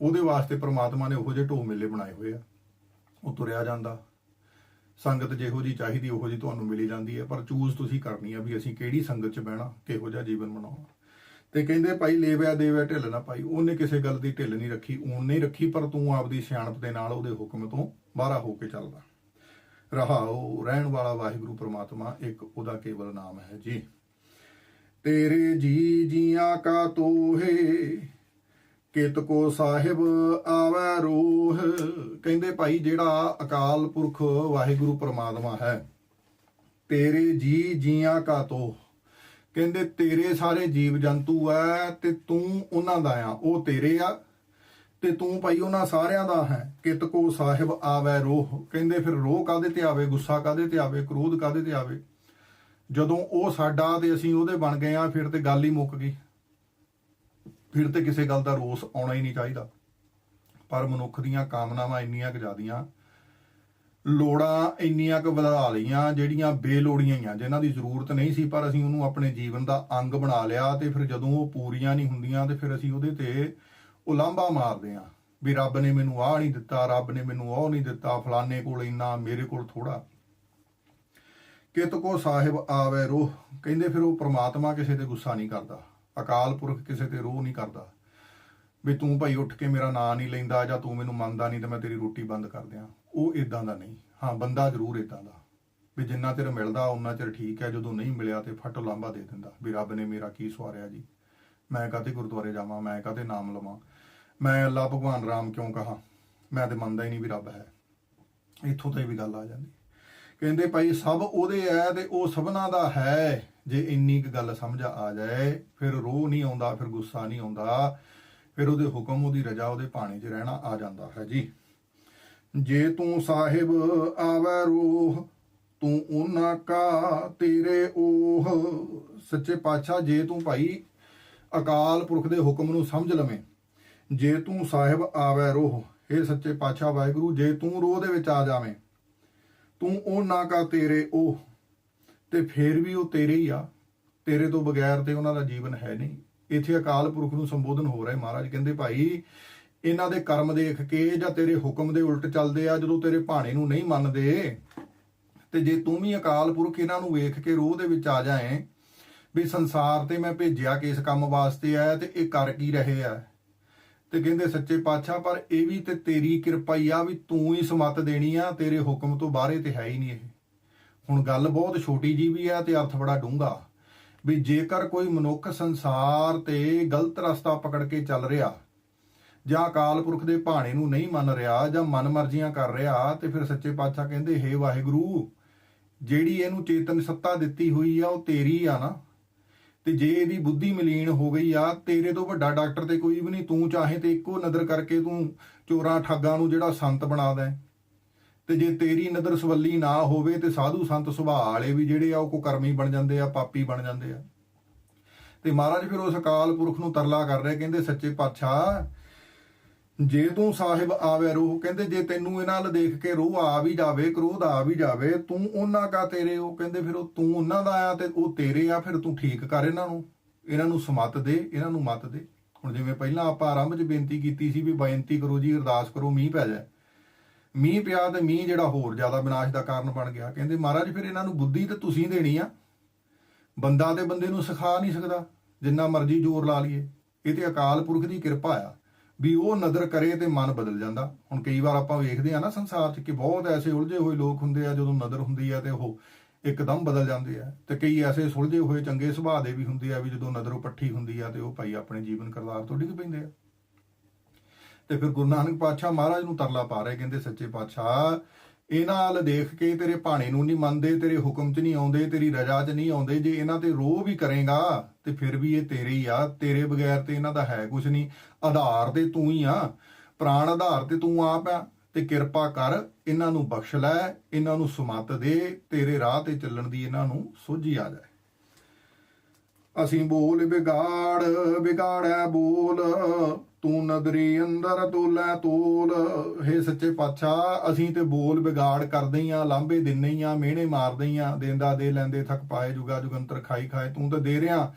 ਉਹਦੇ ਵਾਸਤੇ ਪ੍ਰਮਾਤਮਾ ਨੇ ਉਹੋ ਜਿਹੇ ਢੋ ਮੇਲੇ ਬਣਾਏ ਹੋਏ ਆ। ਉਹ ਤੁਰਿਆ ਜਾਂਦਾ। ਸੰਗਤ ਜਿਹੋ ਜੀ ਚਾਹੀਦੀ, ਉਹੋ ਜੀ ਤੁਹਾਨੂੰ ਮਿਲੀ ਜਾਂਦੀ ਹੈ ਪਰ ਚੂਜ਼ ਤੁਸੀਂ ਕਰਨੀ ਆ ਵੀ ਅਸੀਂ ਕਿਹੜੀ ਸੰਗਤ 'ਚ ਬਹਿਣਾ, ਕਿਹੋ ਜਿਹਾ ਜੀਵਨ ਬਣਾਉਣਾ। ਤੇ ਕਹਿੰਦੇ ਭਾਈ ਲੇਵਿਆ ਦੇਵਿਆ ਢਿੱਲ ਨਾ ਭਾਈ ਉਹਨੇ ਕਿਸੇ ਗੱਲ ਦੀ ਢਿੱਲ ਨਹੀਂ ਰੱਖੀ, ਊਣ ਨਹੀਂ ਰੱਖੀ, ਪਰ ਤੂੰ ਆਪਦੀ ਸਿਆਣਪ ਦੇ ਨਾਲ ਉਹਦੇ ਹੁਕਮ ਤੋਂ ਬਾਹਰਾ ਹੋ ਕੇ ਚੱਲਦਾ। ਰਹਾਓ ਰਹਿਣ ਵਾਲਾ ਵਾਹਿਗੁਰੂ ਪ੍ਰਮਾਤਮਾ, ਇੱਕ ਉਹਦਾ ਕੇਵਲ ਨਾਮ ਹੈ ਜੀ। ਤੇਰੇ ਜੀ ਜੀਆਂ ਕਾ ਤੋਹੇ, ਕਿਤ ਕੋ ਸਾਹਿਬ ਆਵੈ ਰੋਹ। ਕਹਿੰਦੇ ਭਾਈ ਜਿਹੜਾ ਅਕਾਲ ਪੁਰਖ ਵਾਹਿਗੁਰੂ ਪ੍ਰਮਾਤਮਾ ਹੈ, ਤੇਰੇ ਜੀ ਜੀਆਂ ਕਾ ਤੋ ਕਹਿੰਦੇ, ਤੇਰੇ ਸਾਰੇ ਜੀਵ ਜੰਤੂ ਐ ਤੇ ਤੂੰ ਉਹਨਾਂ ਦਾ ਆ, ਉਹ ਤੇਰੇ ਆ ਤੇ ਤੂੰ ਭਾਈ ਉਹਨਾਂ ਸਾਰਿਆਂ ਦਾ ਹੈ। ਕਿਤ ਕੋ ਸਾਹਿਬ ਆਵੈ ਰੋਹ। ਕਹਿੰਦੇ, ਫਿਰ ਰੋਹ ਕਾਦੇ ਤੇ ਆਵੇ? ਗੁੱਸਾ ਕਾਦੇ ਤੇ ਆਵੇ? ਕ੍ਰੋਧ ਕਾਦੇ ਤੇ ਆਵੇ? ਜਦੋਂ ਉਹ ਸਾਡਾ ਤੇ ਅਸੀਂ ਉਹਦੇ ਬਣ ਗਏ ਆ, ਫਿਰ ਤੇ ਗੱਲ ਹੀ ਮੁੱਕ ਗਈ। ਫਿਰ ਤੇ ਕਿਸੇ ਗੱਲ ਦਾ ਰੋਸ ਆਉਣਾ ਹੀ ਨਹੀਂ ਚਾਹੀਦਾ। ਪਰ ਮਨੁੱਖ ਦੀਆਂ ਕਾਮਨਾਵਾਂ ਇੰਨੀਆਂ ਕੁ ਜ਼ਿਆਦੀਆਂ ਲੋੜਾਂ ਇੰਨੀਆਂ ਕੁ ਵਧਾ ਲਈਆਂ, ਜਿਹੜੀਆਂ ਬੇਲੋੜੀਆਂ ਹੀ ਆ, ਜਿਨ੍ਹਾਂ ਦੀ ਜ਼ਰੂਰਤ ਨਹੀਂ ਸੀ, ਪਰ ਅਸੀਂ ਉਹਨੂੰ ਆਪਣੇ ਜੀਵਨ ਦਾ ਅੰਗ ਬਣਾ ਲਿਆ ਤੇ ਫਿਰ ਜਦੋਂ ਉਹ ਪੂਰੀਆਂ ਨਹੀਂ ਹੁੰਦੀਆਂ ਤੇ ਫਿਰ ਅਸੀਂ ਉਹਦੇ ਤੇ ਉਲਾਂਭਾ ਮਾਰਦੇ ਆ ਵੀ ਰੱਬ ਨੇ ਮੈਨੂੰ ਆਹ ਨਹੀਂ ਦਿੱਤਾ, ਰੱਬ ਨੇ ਮੈਨੂੰ ਉਹ ਨਹੀਂ ਦਿੱਤਾ, ਫਲਾਣੇ ਕੋਲ ਇੰਨਾ, ਮੇਰੇ ਕੋਲ ਥੋੜਾ ਕਿਤ ਕੋ ਸਾਹਿਬ ਆਵੇ ਰੋਹ, ਕਹਿੰਦੇ ਫਿਰ ਉਹ ਪ੍ਰਮਾਤਮਾ ਕਿਸੇ ਤੇ ਗੁੱਸਾ ਨਹੀਂ ਕਰਦਾ, ਅਕਾਲ ਪੁਰਖ ਕਿਸੇ ਤੇ ਰੋਹ ਨਹੀਂ ਕਰਦਾ, ਵੀ ਤੂੰ ਭਾਈ ਉੱਠ ਕੇ ਮੇਰਾ ਨਾਂ ਨਹੀਂ ਲੈਂਦਾ ਜਾਂ ਤੂੰ ਮੈਨੂੰ ਮੰਨਦਾ ਨਹੀਂ ਤਾਂ ਮੈਂ ਤੇਰੀ ਰੋਟੀ ਬੰਦ ਕਰ ਦਿਆਂ। ਉਹ ਇਦਾਂ ਦਾ ਨਹੀਂ। ਹਾਂ, ਬੰਦਾ ਜ਼ਰੂਰ ਇਦਾਂ ਦਾ। ਵੀ ਜਿੰਨਾ ਚਿਰ ਮਿਲਦਾ ਉਹਨਾਂ ਚਿਰ ਠੀਕ ਹੈ। ਜਦੋਂ ਨਹੀਂ ਮਿਲਿਆ ਤੇ ਫਟ ਲਾਂਬਾ ਦੇ ਦਿੰਦਾ। ਵੀ ਰੱਬ ਨੇ ਮੇਰਾ ਕੀ ਸਵਾਰਿਆ ਜੀ? ਮੈਂ ਕਾਹਤੇ ਗੁਰਦੁਆਰੇ ਜਾਵਾਂ? ਮੈਂ ਕਾਹਤੇ ਨਾਮ ਲਵਾਂ? ਮੈਂ ਅੱਲਾ ਭਗਵਾਨ ਰਾਮ ਕਿਉਂ ਕਹਾ? ਮੈਂ ਤੇ ਮੰਨਦਾ ਹੀ ਨਹੀਂ ਵੀ ਰੱਬ ਹੈ। ਇੱਥੋਂ ਤਾਂ ਵੀ ਗੱਲ ਆ ਜਾਂਦੀ। ਕਹਿੰਦੇ ਭਾਈ, ਸਭ ਉਹਦੇ ਹੈ ਤੇ ਉਹ ਸਭਨਾ ਦਾ ਹੈ। ਜੇ ਇੰਨੀ ਕੁ ਗੱਲ ਸਮਝ ਆ ਜਾਏ, ਫਿਰ ਰੋਹ ਨਹੀਂ ਆਉਂਦਾ, ਫਿਰ ਗੁੱਸਾ ਨਹੀਂ ਆਉਂਦਾ। ਫਿਰ ਉਹਦੇ ਹੁਕਮ, ਉਹਦੀ ਰਜ਼ਾ ਉਹਦੇ ਭਾਣੇ 'ਚ ਰਹਿਣਾ ਆ ਜਾਂਦਾ ਹੈ ਜੀ। ਜੇ ਤੂੰ ਸਾਹਿਬ ਆਵੈ ਰੂਹ, ਤੂੰ ਉਹਨਾਂ ਕਾ ਤੇਰੇ ਉਹ ਸੱਚੇ ਪਾਤਸ਼ਾਹ, ਜੇ ਤੂੰ ਭਾਈ ਅਕਾਲ ਪੁਰਖ ਦੇ ਹੁਕਮ ਨੂੰ ਸਮਝ ਲਵੇਂ, ਜੇ ਤੂੰ ਸਾਹਿਬ ਆਵੈ ਰੋਹ ਇਹ ਸੱਚੇ ਪਾਤਸ਼ਾਹ ਵਾਹਿਗੁਰੂ, ਜੇ ਤੂੰ ਰੋਹ ਦੇ ਵਿੱਚ ਆ ਜਾਵੇਂ, ਤੂੰ ਉਹਨਾਂ ਕਾ ਤੇਰੇ ਓਹ, ਤੇ ਫੇਰ ਵੀ ਉਹ ਤੇਰੇ ਹੀ ਆ। ਤੇਰੇ ਤੋਂ ਬਗੈਰ ਤੇ ਉਹਨਾਂ ਦਾ ਜੀਵਨ ਹੈ ਨਹੀਂ। ਇੱਥੇ ਅਕਾਲ ਪੁਰਖ ਨੂੰ ਸੰਬੋਧਨ ਹੋ ਰਿਹਾ ਮਹਾਰਾਜ, ਕਹਿੰਦੇ ਭਾਈ ਇਹਨਾਂ ਦੇ ਕਰਮ ਦੇਖ ਕੇ ਜਾਂ ਤੇਰੇ ਹੁਕਮ ਦੇ ਉਲਟ ਚੱਲਦੇ ਆ, ਜਦੋਂ ਤੇਰੇ ਭਾਣੇ ਨੂੰ ਨਹੀਂ ਮੰਨਦੇ, ਤੇ ਜੇ ਤੂੰ ਵੀ ਅਕਾਲ ਪੁਰਖ ਇਹਨਾਂ ਨੂੰ ਵੇਖ ਕੇ ਰੋਹ ਦੇ ਵਿੱਚ ਆ ਜਾਏ ਵੀ ਸੰਸਾਰ ਤੇ ਮੈਂ ਭੇਜਿਆ ਕਿਸ ਕੰਮ ਵਾਸਤੇ ਆ ਤੇ ਇਹ ਕਰ ਕੀ ਰਹੇ ਆ? ਤੇ ਕਹਿੰਦੇ ਸੱਚੇ ਪਾਤਸ਼ਾਹ, ਪਰ ਇਹ ਵੀ ਤੇ ਤੇਰੀ ਕਿਰਪਾ ਹੀ ਆ ਵੀ ਤੂੰ ਹੀ ਸਮਤ ਦੇਣੀ ਆ, ਤੇਰੇ ਹੁਕਮ ਤੋਂ ਬਾਹਰੇ ਤੇ ਹੈ ਹੀ ਨਹੀਂ ਇਹ। ਹੁਣ ਗੱਲ ਬਹੁਤ ਛੋਟੀ ਜੀ ਵੀ ਆ ਤੇ ਅਰਥ ਬੜਾ ਡੂੰਘਾ। ਵੀ ਜੇਕਰ ਕੋਈ ਮਨੁੱਖ ਸੰਸਾਰ ਤੇ ਗਲਤ ਰਸਤਾ ਪਕੜ ਕੇ ਚੱਲ ਰਿਹਾ ਜਾਂ ਅਕਾਲ ਪੁਰਖ ਦੇ ਭਾਣੇ ਨੂੰ ਨਹੀਂ ਮੰਨ ਰਿਹਾ ਜਾਂ ਮਨਮਰਜ਼ੀਆਂ ਕਰ ਰਿਹਾ, ਤੇ ਫਿਰ ਸੱਚੇ ਪਾਤਸ਼ਾਹ ਕਹਿੰਦੇ, ਹੇ ਵਾਹਿਗੁਰੂ, ਜਿਹੜੀ ਇਹਨੂੰ ਚੇਤਨ ਸੱਤਾ ਦਿੱਤੀ ਹੋਈ ਆ, ਉਹ ਤੇਰੀ ਆ ਨਾ। ਤੇ ਜੇ ਇਹਦੀ ਬੁੱਧੀ ਮਲੀਨ ਹੋ ਗਈ ਆ, ਤੇਰੇ ਤੋਂ ਵੱਡਾ ਡਾਕਟਰ ਤੇ ਕੋਈ ਵੀ ਨਹੀਂ, ਤੂੰ ਚਾਹੇ ਤੇ ਇੱਕੋ ਨਜ਼ਰ ਕਰਕੇ ਤੂੰ ਚੋਰਾਂ, ਠੱਗਾਂ ਨੂੰ ਜਿਹੜਾ ਸੰਤ ਬਣਾ ਦੇ। ਤੇ ਜੇ ਤੇਰੀ ਨਜ਼ਰ ਸਵੱਲੀ ਨਾ ਹੋਵੇ, ਤੇ ਸਾਧੂ ਸੰਤ ਸੁਭਾਅ ਵਾਲੇ ਵੀ ਜਿਹੜੇ ਆ, ਉਹ ਕੋ ਕਰਮੀ ਬਣ ਜਾਂਦੇ ਆ, ਪਾਪੀ ਬਣ ਜਾਂਦੇ ਆ। ਤੇ ਮਹਾਰਾਜ ਫਿਰ ਉਸ ਅਕਾਲ ਪੁਰਖ ਨੂੰ ਤਰਲਾ ਕਰ ਰਿਹਾ, ਕਹਿੰਦੇ, ਸੱਚੇ ਪਾਤਸ਼ਾਹ ਜੇ ਤੂੰ ਸਾਹਿਬ ਆਵੇ ਰੋਹ, ਕਹਿੰਦੇ ਜੇ ਤੈਨੂੰ ਇਹਨਾਂ ਨਾਲ ਦੇਖ ਕੇ ਰੋਹ ਆ ਵੀ ਜਾਵੇ, ਕ੍ਰੋਧ ਆ ਵੀ ਜਾਵੇ, ਤੂੰ ਉਹਨਾਂ ਕਾ ਤੇਰੇ ਉਹ ਕਹਿੰਦੇ ਫਿਰ ਉਹ ਤੂੰ ਉਹਨਾਂ ਦਾ ਆ ਤੇ ਉਹ ਤੇਰੇ ਆ, ਫਿਰ ਤੂੰ ਠੀਕ ਕਰ ਇਹਨਾਂ ਨੂੰ। ਇਹਨਾਂ ਨੂੰ ਸਮਤ ਦੇ, ਇਹਨਾਂ ਨੂੰ ਮਤ ਦੇ। ਹੁਣ ਜਿਵੇਂ ਪਹਿਲਾਂ ਆਪਾਂ ਆਰੰਭ 'ਚ ਬੇਨਤੀ ਕੀਤੀ ਸੀ ਵੀ ਬੇਨਤੀ ਕਰੋ ਜੀ, ਅਰਦਾਸ ਕਰੋ, ਮੀਂਹ ਪੈ ਜਾਏ। ਮੀਂਹ ਪਿਆ ਤੇ ਮੀਂਹ ਜਿਹੜਾ ਹੋਰ ਜ਼ਿਆਦਾ ਵਿਨਾਸ਼ ਦਾ ਕਾਰਨ ਬਣ ਗਿਆ। ਕਹਿੰਦੇ ਮਹਾਰਾਜ ਫਿਰ ਇਹਨਾਂ ਨੂੰ ਬੁੱਧੀ ਤੇ ਤੁਸੀਂ ਦੇਣੀ ਆ। ਬੰਦਾ ਤੇ ਬੰਦੇ ਨੂੰ ਸਿਖਾ ਨਹੀਂ ਸਕਦਾ। ਜਿੰਨਾ ਮਰਜ਼ੀ ਜ਼ੋਰ ਲਾ ਲਈਏ। ਇਹ ਤੇ ਅਕਾਲ ਪੁਰਖ ਦੀ ਕਿਰਪਾ ਆ। ਵੀ ਉਹ ਨਜ਼ਰ ਕਰੇ ਤੇ ਮਨ ਬਦਲ ਜਾਂਦਾ। ਹੁਣ ਕਈ ਵਾਰ ਆਪਾਂ ਵੇਖਦੇ ਆ ਨਾ ਸੰਸਾਰ 'ਚ ਕਿ ਬਹੁਤ ਐਸੇ ਉਲਝੇ ਹੋਏ ਲੋਕ ਹੁੰਦੇ ਆ, ਜਦੋਂ ਨਜ਼ਰ ਹੁੰਦੀ ਆ ਤੇ ਉਹ ਇੱਕਦਮ ਬਦਲ ਜਾਂਦੇ ਆ। ਤੇ ਕਈ ਐਸੇ ਸੁਲਝੇ ਹੋਏ ਚੰਗੇ ਸੁਭਾਅ ਦੇ ਵੀ ਹੁੰਦੇ ਆ ਵੀ ਜਦੋਂ ਨਜ਼ਰੋਂ ਪੱਠੀ ਹੁੰਦੀ ਆ ਤੇ ਉਹ ਭਾਈ ਆਪਣੇ ਜੀਵਨ ਕਰਤਾਰ ਤੋਂ ਡਿੱਗ ਪੈਂਦੇ ਆ। ਤੇ ਫਿਰ ਗੁਰੂ ਨਾਨਕ ਪਾਤਸ਼ਾਹ ਮਹਾਰਾਜ ਨੂੰ ਤਰਲਾ ਪਾ ਰਹੇ, ਕਹਿੰਦੇ ਸੱਚੇ ਪਾਤਸ਼ਾਹ ਇਹਨਾਂ ਨਾਲ ਦੇਖ ਕੇ ਤੇਰੇ ਭਾਣੇ ਨੂੰ ਨਹੀਂ ਮੰਨਦੇ, ਤੇਰੇ ਹੁਕਮ 'ਚ ਨਹੀਂ ਆਉਂਦੇ, ਤੇਰੀ ਰਜ਼ਾ 'ਚ ਨਹੀਂ ਆਉਂਦੇ, ਜੇ ਇਹਨਾਂ ਤੇ ਰੋਹ ਵੀ ਕਰੇਗਾ ਤੇ ਫਿਰ ਵੀ ਇਹ ਤੇਰੇ ਹੀ ਆ, ਤੇਰੇ ਬਗੈਰ ਤੇ ਇਹਨਾਂ ਦਾ ਹੈ ਕੁਝ ਨਹੀਂ। ਆਧਾਰ ਤੇ ਤੂੰ ਹੀ ਆ, ਪ੍ਰਾਣ ਆਧਾਰ ਤੇ ਤੂੰ ਆਪ ਆ, ਤੇ ਕਿਰਪਾ ਕਰ, ਇਹਨਾਂ ਨੂੰ ਬਖਸ਼ ਲੈ, ਇਹਨਾਂ ਨੂੰ ਸੁਮਤ ਦੇ, ਤੇਰੇ ਰਾਹ ਤੇ ਚੱਲਣ ਦੀ ਇਹਨਾਂ ਨੂੰ ਸੋਝੀ ਆ ਜਾਏ। ਅਸੀਂ ਬੋਲ ਵਿਗਾੜ, ਵਿਗਾੜੈ ਬੋਲ, ਤੂੰ ਨਦਰੀ ਅੰਦਰ ਤੋਲੈ ਤੋਲ, ਹੇ ਸੱਚੇ ਪਾਤਸ਼ਾਹ, ਅਸੀਂ ਤੇ ਬੋਲ ਵਿਗਾੜ ਕਰਦੇ ਹੀ ਆ ਲਾਂਬੇ ਦਿੰਨੇ ਹੀ ਆ, ਮਿਹਣੇ ਮਾਰਦੇ ਹੀ ਆ, ਦੇਂਦਾ ਦੇ ਲੈਂਦੇ ਥੱਕ ਪਾਏ ਜੁਗਾ ਜੁਗੰਤਰ ਖਾਈ ਖਾਏ, ਤੂੰ ਤਾਂ ਦੇ ਰਿਆ,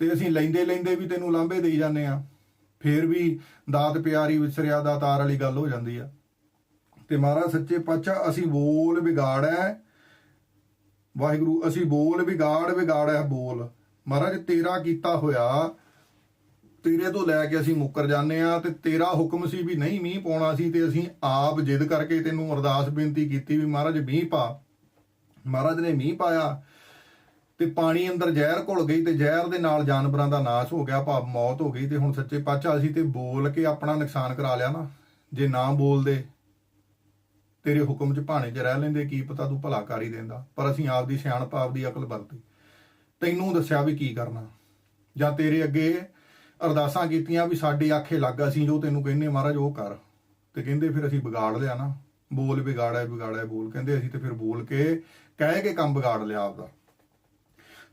ਤੇ ਅਸੀਂ ਲੈਂਦੇ ਲੈਂਦੇ ਵੀ ਤੈਨੂੰ ਲਾਂਬੇ ਦੇਈ ਜਾਂਦੇ ਆ। ਫੇਰ ਵੀ ਦਾਤ ਪਿਆਰੀ ਵਿਸਰਿਆ ਦਾ ਤਾਰ ਵਾਲੀ ਗੱਲ ਹੋ ਜਾਂਦੀ ਆ। ਤੇ ਮਹਾਰਾਜ ਸੱਚੇ ਪਾਤਸ਼ਾਹ, ਅਸੀਂ ਬੋਲ ਵਿਗਾੜੈ। ਵਾਹਿਗੁਰੂ, ਅਸੀਂ ਬੋਲ ਵਿਗਾੜ, ਵਿਗਾੜੈ ਬੋਲ। ਮਹਾਰਾਜ, ਤੇਰਾ ਕੀਤਾ ਹੋਇਆ, ਤੇਰੇ ਤੋਂ ਲੈ ਕੇ ਅਸੀਂ ਮੁੱਕਰ ਜਾਂਦੇ ਆ ਤੇ ਤੇਰਾ ਹੁਕਮ ਸੀ ਵੀ ਨਹੀਂ ਮੀਂਹ ਪਾਉਣਾ ਸੀ ਤੇ ਅਸੀਂ ਆਪ ਜਿੱਦ ਕਰਕੇ ਤੈਨੂੰ ਅਰਦਾਸ ਬੇਨਤੀ ਕੀਤੀ ਵੀ ਮਹਾਰਾਜ, ਮੀਂਹ ਪਾ। ਮਹਾਰਾਜ ਨੇ ਮੀਂਹ ਪਾਇਆ। ਤੇ ਪਾਣੀ ਅੰਦਰ ਜ਼ਹਿਰ ਘੁਲ ਗਈ ਤੇ ਜ਼ਹਿਰ ਦੇ ਨਾਲ ਜਾਨਵਰਾਂ ਦਾ ਨਾਸ਼ ਹੋ ਗਿਆ, ਭਾਵ ਮੌਤ ਹੋ ਗਈ ਤੇ ਹੁਣ ਸੱਚੇ ਪਾਤਸ਼ਾਹ ਅਸੀਂ ਤੇ ਬੋਲ ਕੇ ਆਪਣਾ ਨੁਕਸਾਨ ਕਰਾ ਲਿਆ ਨਾ। ਜੇ ਨਾ ਬੋਲਦੇ, ਤੇਰੇ ਹੁਕਮ 'ਚ ਭਾਣੇ 'ਚ ਰਹਿ ਲੈਂਦੇ, ਕੀ ਪਤਾ ਤੂੰ ਭਲਾ ਕਰ ਹੀ ਦਿੰਦਾ। ਪਰ ਅਸੀਂ ਆਪ ਦੀ ਸਿਆਣਪ ਆਪ ਦੀ ਅਕਲ ਵਰਤੀ। ਤੈਨੂੰ ਦੱਸਿਆ ਵੀ ਕੀ ਕਰਨਾ। ਜਾਂ ਤੇਰੇ ਅੱਗੇ ਅਰਦਾਸਾਂ ਕੀਤੀਆਂ ਵੀ ਸਾਡੇ ਆਖੇ ਲੱਗ ਅਸੀਂ ਜੋ ਤੈਨੂੰ ਕਹਿੰਦੇ ਮਹਾਰਾਜ, ਉਹ ਕਰ। ਤੇ ਕਹਿੰਦੇ ਫਿਰ ਅਸੀਂ ਵਿਗਾੜ ਲਿਆ ਨਾ। ਬੋਲ ਵਿਗਾੜਿਆ ਵਿਗਾੜਿਆ ਬੋਲ। ਕਹਿੰਦੇ ਅਸੀਂ ਤੇ ਫਿਰ ਬੋਲ ਕੇ ਕਹਿ ਕੇ ਕੰਮ ਵਿਗਾੜ ਲਿਆ ਆਪਦਾ।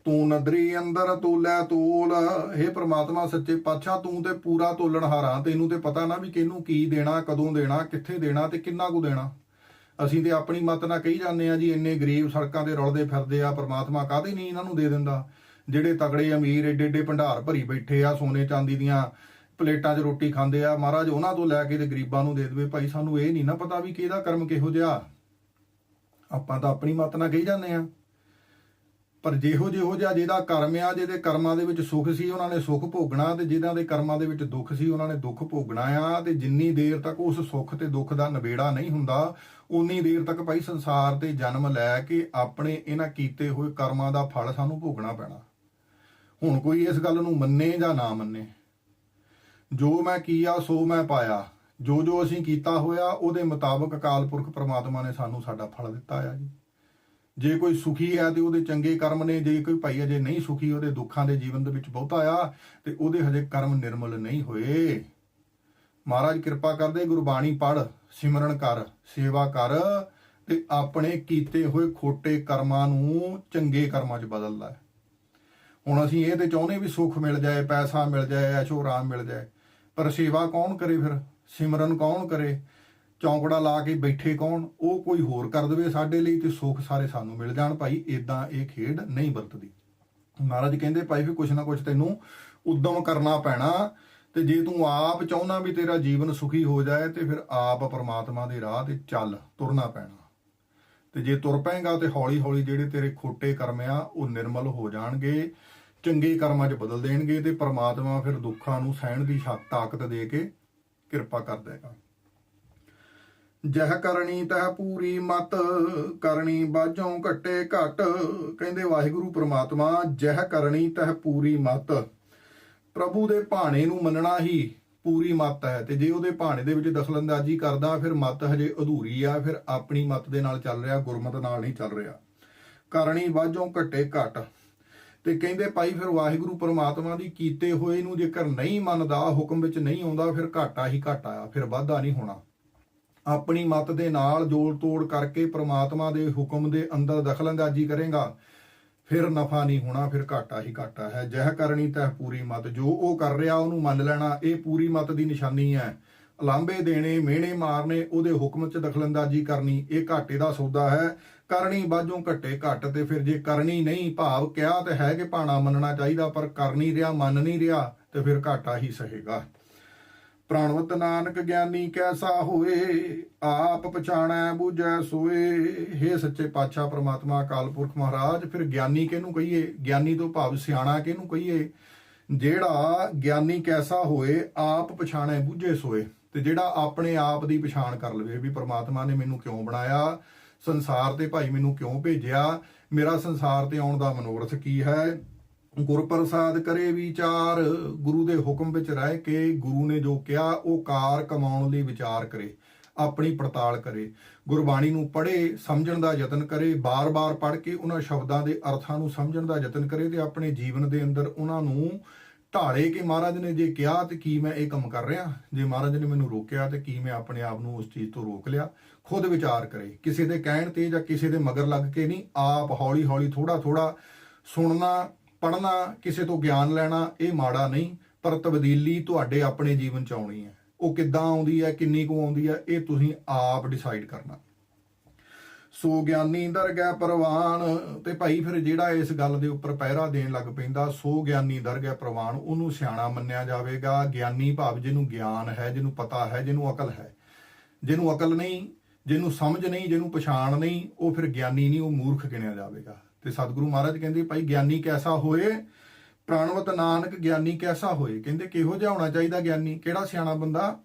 ਤੂੰ ਨਦਰੀ ਅੰਦਰ ਤੋਲੇ ਤੋਲ। हे ਪ੍ਰਮਾਤਮਾ, ਸੱਚੇ ਪਾਤਸ਼ਾਹ, ਤੂੰ ਤੇ ਪੂਰਾ ਤੋਲਣਹਾਰਾ ਤੈਨੂੰ ਤੇ ਪਤਾ ਨਾ ਵੀ ਕਿਹਨੂੰ ਕੀ ਦੇਣਾ, ਕਦੋਂ ਦੇਣਾ, ਕਿੱਥੇ ਦੇਣਾ ਤੇ ਕਿੰਨਾ ਕੁ ਦੇਣਾ। ਅਸੀਂ ਤੇ ਆਪਣੀ ਮਤ ਨਾਲ ਕਹੀ ਜਾਂਦੇ ਆ ਜੀ, ਇੰਨੇ ਗਰੀਬ ਸੜਕਾਂ ਤੇ ਰੁਲਦੇ ਫਿਰਦੇ ਆ, ਪ੍ਰਮਾਤਮਾ ਕਾਹਦੇ ਨਹੀਂ ਇਹਨਾਂ ਨੂੰ ਦੇ ਦਿੰਦਾ? ਜਿਹੜੇ ਤਗੜੇ ਅਮੀਰ ਏਡੇ ਏਡੇ ਭੰਡਾਰ ਭਰੀ ਬੈਠੇ ਆ, ਸੋਨੇ ਚਾਂਦੀ ਦੀਆਂ ਪਲੇਟਾਂ 'ਚ ਰੋਟੀ ਖਾਂਦੇ ਆ, ਮਹਾਰਾਜ ਉਹਨਾਂ ਤੋਂ ਲੈ ਕੇ ਤੇ ਗਰੀਬਾਂ ਨੂੰ ਦੇ ਦੇਵੇ। ਭਾਈ, ਸਾਨੂੰ ਇਹ ਨਹੀਂ ਨਾ ਪਤਾ ਵੀ ਕਿਹਦਾ ਕਰਮ ਕਿਹੋ ਜਿਹਾ। ਆਪਾਂ ਤਾਂ ਆਪਣੀ ਮਤ ਨਾਲ ਕਹੀ ਜਾਂਦੇ ਆ ਪਰ ਜਿਹੋ ਜਿਹੋ ਜਿਹਾ ਜਿਹਦਾ ਕਰਮ ਆ, ਜਿਹਦੇ ਕਰਮਾਂ ਦੇ ਵਿੱਚ ਸੁੱਖ ਸੀ, ਉਹਨਾਂ ਨੇ ਸੁੱਖ ਭੋਗਣਾ ਤੇ ਜਿਹਨਾਂ ਦੇ ਕਰਮਾਂ ਦੇ ਵਿੱਚ ਦੁੱਖ ਸੀ, ਉਹਨਾਂ ਨੇ ਦੁੱਖ ਭੋਗਣਾ ਆ ਤੇ ਜਿੰਨੀ ਦੇਰ ਤੱਕ ਉਸ ਸੁੱਖ ਤੇ ਦੁੱਖ ਦਾ ਨਿਬੇੜਾ ਨਹੀਂ ਹੁੰਦਾ ਉਨੀ ਦੇਰ ਤੱਕ ਭਾਈ ਸੰਸਾਰ ਤੇ ਜਨਮ ਲੈ ਕੇ ਆਪਣੇ ਇਹਨਾਂ ਕੀਤੇ ਹੋਏ ਕਰਮਾਂ ਦਾ ਫਲ ਸਾਨੂੰ ਭੋਗਣਾ ਪੈਣਾ। ਹੁਣ ਕੋਈ ਇਸ ਗੱਲ ਨੂੰ ਮੰਨੇ ਜਾਂ ਨਾ ਮੰਨੇ, ਜੋ ਮੈਂ ਕੀਆ, ਸੋ ਮੈਂ ਪਾਇਆ। ਜੋ ਜੋ ਅਸੀਂ ਕੀਤਾ ਹੋਇਆ, ਉਹਦੇ ਮੁਤਾਬਕ ਅਕਾਲ ਪੁਰਖ ਪ੍ਰਮਾਤਮਾ ਨੇ ਸਾਨੂੰ ਸਾਡਾ ਫਲ ਦਿੱਤਾ ਆ ਜੀ। ਜੇ ਕੋਈ ਸੁਖੀ ਹੈ ਤੇ ਉਹਦੇ ਚੰਗੇ ਕਰਮ ਨੇ, ਜੇ ਕੋਈ ਭਾਈ ਅਜੇ ਨਹੀਂ ਸੁਖੀ, ਉਹਦੇ ਦੁੱਖਾਂ ਦੇ ਜੀਵਨ ਦੇ ਵਿੱਚ ਬਹੁਤਾ ਆ, ਤੇ ਉਹਦੇ ਹਜੇ ਕਰਮ ਨਿਰਮਲ ਨਹੀਂ ਹੋਏ। ਮਹਾਰਾਜ ਕਿਰਪਾ ਕਰਦੇ, ਗੁਰਬਾਣੀ ਪੜ ਸਿਮਰਨ ਕਰ, ਸੇਵਾ ਕਰ, ਤੇ ਆਪਣੇ ਕੀਤੇ ਹੋਏ ਖੋਟੇ ਕਰਮਾਂ ਨੂੰ ਚੰਗੇ ਕਰਮਾਂ 'ਚ ਬਦਲਦਾ ਲੈ ਹੁਣ ਅਸੀਂ ਇਹ ਤੇ ਚਾਹੁੰਦੇ ਵੀ ਸੁੱਖ ਮਿਲ ਜਾਏ, ਪੈਸਾ ਮਿਲ ਜਾਏ ਐਸ਼ੋ ਆਰਾਮ ਮਿਲ ਜਾਏ, ਪਰ ਸੇਵਾ ਕੌਣ ਕਰੇ ਫਿਰ? ਸਿਮਰਨ ਕੌਣ ਕਰੇ? ਚੌਂਕੜਾ ਲਾ ਕੇ ਬੈਠੇ ਕੌਣ? ਉਹ ਕੋਈ ਹੋਰ ਕਰ ਦੇਵੇ ਸਾਡੇ ਲਈ ਤੇ ਸੁੱਖ ਸਾਰੇ ਸਾਨੂੰ ਮਿਲ ਜਾਣ ਭਾਈ ਇਦਾਂ ਇਹ ਖੇਡ ਨਹੀਂ ਵਰਤਦੀ। ਮਹਾਰਾਜ ਕਹਿੰਦੇ, ਭਾਈ ਵੀ ਕੁਛ ਨਾ ਕੁਛ ਤੈਨੂੰ ਉਦਮ ਕਰਨਾ ਪੈਣਾ ਤੇ ਜੇ ਤੂੰ ਆਪ ਚਾਹੁੰਦਾ ਵੀ ਤੇਰਾ ਜੀਵਨ ਸੁਖੀ ਹੋ ਜਾਏ ਤੇ ਫਿਰ ਆਪ ਪਰਮਾਤਮਾ ਦੇ ਰਾਹ ਤੇ ਚੱਲ, ਤੁਰਨਾ ਪੈਣਾ। ਤੇ ਜੇ ਤੁਰ ਪਏਗਾ ਤੇ ਹੌਲੀ ਹੌਲੀ ਜਿਹੜੇ ਤੇਰੇ ਖੋਟੇ ਕਰਮ ਆ, ਉਹ ਨਿਰਮਲ ਹੋ ਜਾਣਗੇ, ਚੰਗੇ ਕਰਮਾਂ 'ਚ ਬਦਲ ਦੇਣਗੇ ਤੇ ਪਰਮਾਤਮਾ ਫਿਰ ਦੁੱਖਾਂ ਨੂੰ ਸਹਿਣ ਦੀ ਸ਼ਕ- ਤਾਕਤ ਦੇ ਕੇ ਕਿਰਪਾ ਕਰ ਦੇਗਾ। ਜਹ ਕਰਨੀ ਤਹ ਪੂਰੀ ਮਤ, ਕਰਨੀ ਬਾਝੋਂ ਘਟੇ ਘਟ। ਕਹਿੰਦੇ ਵਾਹਿਗੁਰੂ ਪ੍ਰਮਾਤਮਾ, ਜਹ ਕਰਨੀ ਤਹ ਪੂਰੀ ਮਤ। ਪ੍ਰਭੂ ਦੇ ਭਾਣੇ ਨੂੰ ਮੰਨਣਾ ਹੀ ਪੂਰੀ ਮਤ ਹੈ ਤੇ ਜੇ ਉਹਦੇ ਭਾਣੇ ਦੇ ਵਿੱਚ ਦਖਲਅੰਦਾਜ਼ੀ ਕਰਦਾ, ਫਿਰ ਮਤ ਹਜੇ ਅਧੂਰੀ ਆ, ਫਿਰ ਆਪਣੀ ਮਤ ਦੇ ਨਾਲ ਚੱਲ ਰਿਹਾ, ਗੁਰਮਤ ਨਾਲ ਨਹੀਂ ਚੱਲ ਰਿਹਾ। ਕਰਨੀ ਬਾਝੋਂ ਘਟੇ ਘਟ। ਤੇ ਕਹਿੰਦੇ ਭਾਈ, ਫਿਰ ਵਾਹਿਗੁਰੂ ਪਰਮਾਤਮਾ ਦੀ ਕੀਤੇ ਹੋਏ ਨੂੰ ਜੇਕਰ ਨਹੀਂ ਮੰਨਦਾ, ਹੁਕਮ ਵਿੱਚ ਨਹੀਂ ਆਉਂਦਾ, ਫਿਰ ਘਾਟਾ ਹੀ ਘਾਟਾ ਆ, ਫਿਰ ਵਾਧਾ ਨਹੀਂ ਹੋਣਾ। ਆਪਣੀ ਮਤ ਦੇ ਨਾਲ ਜੋੜ ਤੋੜ ਕਰਕੇ ਪ੍ਰਮਾਤਮਾ ਦੇ ਹੁਕਮ ਦੇ ਅੰਦਰ ਦਖਲਅੰਦਾਜ਼ੀ ਕਰੇਗਾ। ਫਿਰ ਨਫਾ ਨਹੀਂ ਹੋਣਾ, ਫਿਰ ਘਾਟਾ ਹੀ ਘਾਟਾ ਹੈ। ਜਹ ਕਰਨੀ ਤਹ ਪੂਰੀ ਮਤ। ਜੋ ਉਹ ਕਰ ਰਿਹਾ, ਉਹਨੂੰ ਮੰਨ ਲੈਣਾ, ਇਹ ਪੂਰੀ ਮਤ ਦੀ ਨਿਸ਼ਾਨੀ ਹੈ। ਲਾਂਬੇ ਦੇਣੇ, ਮਿਹਣੇ ਮਾਰਨੇ, ਉਹਦੇ ਹੁਕਮ 'ਚ ਦਖਲਅੰਦਾਜ਼ੀ ਕਰਨੀ, ਇਹ ਘਾਟੇ ਦਾ ਸੌਦਾ ਹੈ। ਕਰਨੀ ਬਾਝੋਂ ਘੱਟੇ ਘੱਟ ਤੇ ਫਿਰ ਜੇ ਕਰਨੀ ਨਹੀਂ, ਭਾਵ ਕਿਹਾ ਤੇ ਹੈ ਕਿ ਭਾਣਾ ਮੰਨਣਾ ਚਾਹੀਦਾ, ਪਰ ਕਰ ਨਹੀਂ ਰਿਹਾ, ਮੰਨ ਨਹੀਂ ਰਿਹਾ ਤੇ ਫਿਰ ਘਾਟਾ ਹੀ ਸਹੇਗਾ। ਪ੍ਰਾਣਵਤ ਨਾਨਕ ਗਿਆਨੀ ਕੈਸਾ ਹੋਏ, ਆਪ ਪਛਾਣੈ, ਬੂਝੈ, ਸੋਏ। हे ਸੱਚੇ ਪਾਤਸ਼ਾਹ, ਪ੍ਰਮਾਤਮਾ, ਅਕਾਲ ਪੁਰਖ ਮਹਾਰਾਜ, ਫਿਰ ਗਿਆਨੀ ਕਿਹਨੂੰ ਕਹੀਏ? ਗਿਆਨੀ ਤੋਂ ਭਾਵ ਸਿਆਣਾ ਕਿਹਨੂੰ ਕਹੀਏ? ਜਿਹੜਾ ਗਿਆਨੀ ਕੈਸਾ ਹੋਏ, ਆਪ ਪਛਾਣੈ, ਬੂਝੇ, ਸੋਏ। ਤੇ ਜਿਹੜਾ ਆਪਣੇ ਆਪ ਦੀ ਪਛਾਣ ਕਰ ਲਵੇ ਵੀ ਪ੍ਰਮਾਤਮਾ ਨੇ ਮੈਨੂੰ ਕਿਉਂ ਬਣਾਇਆ? ਸੰਸਾਰ ਤੇ ਭਾਈ ਮੈਨੂੰ ਕਿਉਂ ਭੇਜਿਆ? ਮੇਰਾ ਸੰਸਾਰ ਤੇ ਆਉਣ ਦਾ ਮਨੋਰਥ ਕੀ ਹੈ? ਗੁਰ ਪ੍ਰਸਾਦ ਕਰੇ ਵਿਚਾਰ, ਗੁਰੂ ਦੇ ਹੁਕਮ ਵਿੱਚ ਰਹਿ ਕੇ ਗੁਰੂ ਨੇ ਜੋ ਕਿਹਾ, ਉਹ ਕਾਰ ਕਮਾਉਣ ਲਈ ਵਿਚਾਰ ਕਰੇ, ਆਪਣੀ ਪੜਤਾਲ ਕਰੇ। ਗੁਰਬਾਣੀ ਨੂੰ ਪੜ੍ਹੇ, ਸਮਝਣ ਦਾ ਯਤਨ ਕਰੇ, ਬਾਰ-ਬਾਰ ਪੜ੍ਹ ਕੇ ਉਹਨਾਂ ਸ਼ਬਦਾਂ ਦੇ ਅਰਥਾਂ ਨੂੰ ਸਮਝਣ ਦਾ ਯਤਨ ਕਰੇ ਤੇ ਆਪਣੇ ਜੀਵਨ ਦੇ ਅੰਦਰ ਉਹਨਾਂ ਨੂੰ ਢਾਲੇ ਕਿ ਮਹਾਰਾਜ ਨੇ ਜੇ ਕਿਹਾ ਤੇ ਕੀ ਮੈਂ ਇਹ ਕੰਮ ਕਰ ਰਿਹਾ? ਜੇ ਮਹਾਰਾਜ ਨੇ ਮੈਨੂੰ ਰੋਕਿਆ ਤੇ ਕੀ ਮੈਂ ਆਪਣੇ ਆਪ ਨੂੰ ਉਸ ਚੀਜ਼ ਤੋਂ ਰੋਕ ਲਿਆ? ਖੁਦ ਵਿਚਾਰ ਕਰੇ। ਕਿਸੇ ਦੇ ਕਹਿਣ ਤੇ ਜਾਂ ਕਿਸੇ ਦੇ ਮਗਰ ਲੱਗ ਕੇ ਨਹੀਂ, ਆਪ ਹੌਲੀ-ਹੌਲੀ ਥੋੜਾ-ਥੋੜਾ ਸੁਣਨਾ ਪੜਨਾ ਕਿਸੇ ਤੋਂ ਗਿਆਨ ਲੈਣਾ, ਇਹ ਮਾੜਾ ਨਹੀਂ, ਪਰ ਤਬਦੀਲੀ ਤੁਹਾਡੇ ਆਪਣੇ ਜੀਵਨ ਚ ਆਉਣੀ ਹੈ। ਉਹ ਕਿੱਦਾਂ ਆਉਂਦੀ ਹੈ, ਕਿੰਨੀ ਕੁ ਆਉਂਦੀ ਹੈ, ਇਹ ਤੁਸੀਂ ਆਪ ਡਿਸਾਈਡ ਕਰਨਾ। ਸੋ ਗਿਆਨੀ ਦਰਗਹਿ ਪ੍ਰਵਾਨ, ਤੇ ਭਾਈ ਫਿਰ ਜਿਹੜਾ ਇਸ ਗੱਲ ਦੇ ਉੱਪਰ ਪਹਿਰਾ ਦੇਣ ਲੱਗ ਪੈਂਦਾ, ਸੋ ਗਿਆਨੀ ਦਰਗਹਿ ਪ੍ਰਵਾਨ, ਉਹਨੂੰ ਸਿਆਣਾ ਮੰਨਿਆ ਜਾਵੇਗਾ। ਗਿਆਨੀ ਭਾਵ ਜਿਹਨੂੰ ਗਿਆਨ ਹੈ, ਜਿਹਨੂੰ ਪਤਾ ਹੈ, ਜਿਹਨੂੰ ਅਕਲ ਹੈ। ਜਿਹਨੂੰ ਅਕਲ ਨਹੀਂ, ਜਿਹਨੂੰ ਸਮਝ ਨਹੀਂ, ਜਿਹਨੂੰ ਪਛਾਣ ਨਹੀਂ, ਉਹ ਫਿਰ ਗਿਆਨੀ ਨਹੀਂ, ਉਹ ਮੂਰਖ ਗਿਣਿਆ ਜਾਵੇਗਾ। ਤੇ ਸਤਿਗੁਰੂ ਮਹਾਰਾਜ ਕਹਿੰਦੇ, ਭਾਈ ਗਿਆਨੀ ਕੈਸਾ ਹੋਏ? ਪ੍ਰਾਣਵਤ ਨਾਨਕ ਗਿਆਨੀ ਕੈਸਾ ਹੋਏ? ਕਹਿੰਦੇ, ਕਿਹੋ ਜਿਹਾ ਹੋਣਾ ਚਾਹੀਦਾ ਗਿਆਨੀ? ਕਿਹੜਾ ਸਿਆਣਾ ਬੰਦਾ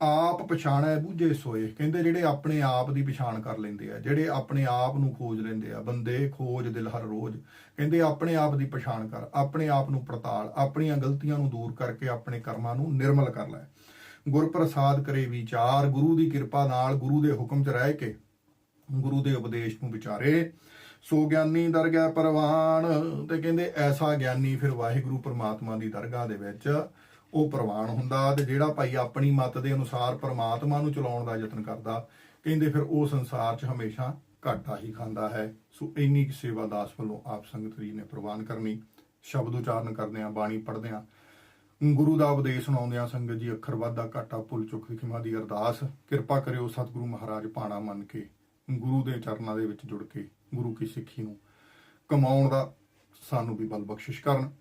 ਆਪ ਪਛਾਣੈ, ਬੂਝੇ, ਸੋਏ? ਕਹਿੰਦੇ, ਜਿਹੜੇ ਆਪਣੇ ਆਪ ਦੀ ਪਛਾਣ ਕਰ ਲੈਂਦੇ ਆ, ਜਿਹੜੇ ਆਪਣੇ ਆਪ ਨੂੰ ਖੋਜ ਲੈਂਦੇ ਆ, ਬੰਦੇ ਖੋਜ, ਦਿਲ ਹਰ ਰੋਜ਼। ਕਹਿੰਦੇ, ਆਪਣੇ ਆਪ ਦੀ ਪਛਾਣ ਕਰ, ਆਪਣੇ ਆਪ ਨੂੰ ਪੜਤਾਲ, ਆਪਣੀਆਂ ਗਲਤੀਆਂ ਨੂੰ ਦੂਰ ਕਰਕੇ ਆਪਣੇ ਕਰਮਾਂ ਨੂੰ ਨਿਰਮਲ ਕਰ ਲੈ। ਗੁਰ ਪ੍ਰਸਾਦ ਕਰੇ ਵਿਚਾਰ, ਗੁਰੂ ਦੀ ਕਿਰਪਾ ਨਾਲ ਗੁਰੂ ਦੇ ਹੁਕਮ 'ਚ ਰਹਿ ਕੇ ਗੁਰੂ ਦੇ ਉਪਦੇਸ਼ ਨੂੰ ਵਿਚਾਰੇ ਸੋ ਗਿਆਨੀ ਦਰਗਾਹ ਪ੍ਰਵਾਨ ਤੇ ਕਹਿੰਦੇ ਐਸਾ ਗਿਆਨੀ ਫਿਰ ਵਾਹਿਗੁਰੂ ਪ੍ਰਮਾਤਮਾ ਦੀ ਦਰਗਾਹ ਦੇ ਵਿੱਚ ਉਹ ਪ੍ਰਵਾਨ ਹੁੰਦਾ ਤੇ ਜਿਹੜਾ ਭਾਈ ਆਪਣੀ ਮਤ ਦੇ ਅਨੁਸਾਰ ਪ੍ਰਮਾਤਮਾ ਨੂੰ ਚਲਾਉਣ ਦਾ ਯਤਨ ਕਰਦਾ, ਕਹਿੰਦੇ ਫਿਰ ਉਹ ਸੰਸਾਰ 'ਚ ਹਮੇਸ਼ਾ ਘਾਟਾ ਹੀ ਖਾਂਦਾ ਹੈ। ਸੋ ਇੰਨੀ ਕੁ ਸੇਵਾ ਦਾਸ ਵੱਲੋਂ ਆਪ ਸੰਗਤ ਜੀ ਨੇ ਪ੍ਰਵਾਨ ਕਰਨੀ। ਸ਼ਬਦ ਉਚਾਰਨ ਕਰਦੇ ਆ ਬਾਣੀ ਪੜ੍ਹਦੇ ਆ ਗੁਰੂ ਦਾ ਉਪਦੇਸ਼ ਸੁਣਾਉਂਦਿਆਂ ਸੰਗਤ ਜੀ ਅੱਖਰ ਵਾਧਾ ਘਾਟਾ, ਭੁੱਲ ਚੁੱਕ ਦੀ ਖਿਮਾ ਦੀ ਅਰਦਾਸ, ਕਿਰਪਾ ਕਰਿਓ ਸਤਿਗੁਰੂ ਮਹਾਰਾਜ ਪਾਣਾ ਮੰਨ ਕੇ, ਗੁਰੂ ਦੇ ਚਰਨਾਂ ਦੇ ਵਿੱਚ ਜੁੜ ਕੇ ਗੁਰੂ ਕੀ ਸਿੱਖੀ ਨੂੰ ਕਮਾਉਣ ਦਾ ਸਾਨੂੰ ਵੀ ਬਲ ਬਖਸ਼ਿਸ਼ ਕਰਨ।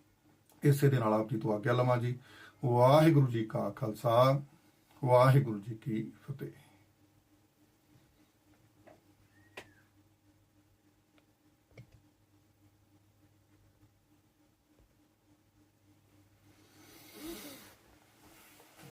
ਇਸੇ ਦੇ ਨਾਲ ਆਪ ਜੀ ਤੋਂ ਆਗਿਆ ਲਵਾਂ ਜੀ। ਵਾਹਿਗੁਰੂ ਜੀ ਕਾ ਖਾਲਸਾ, ਵਾਹਿਗੁਰੂ ਜੀ ਕੀ ਫਤਿਹ।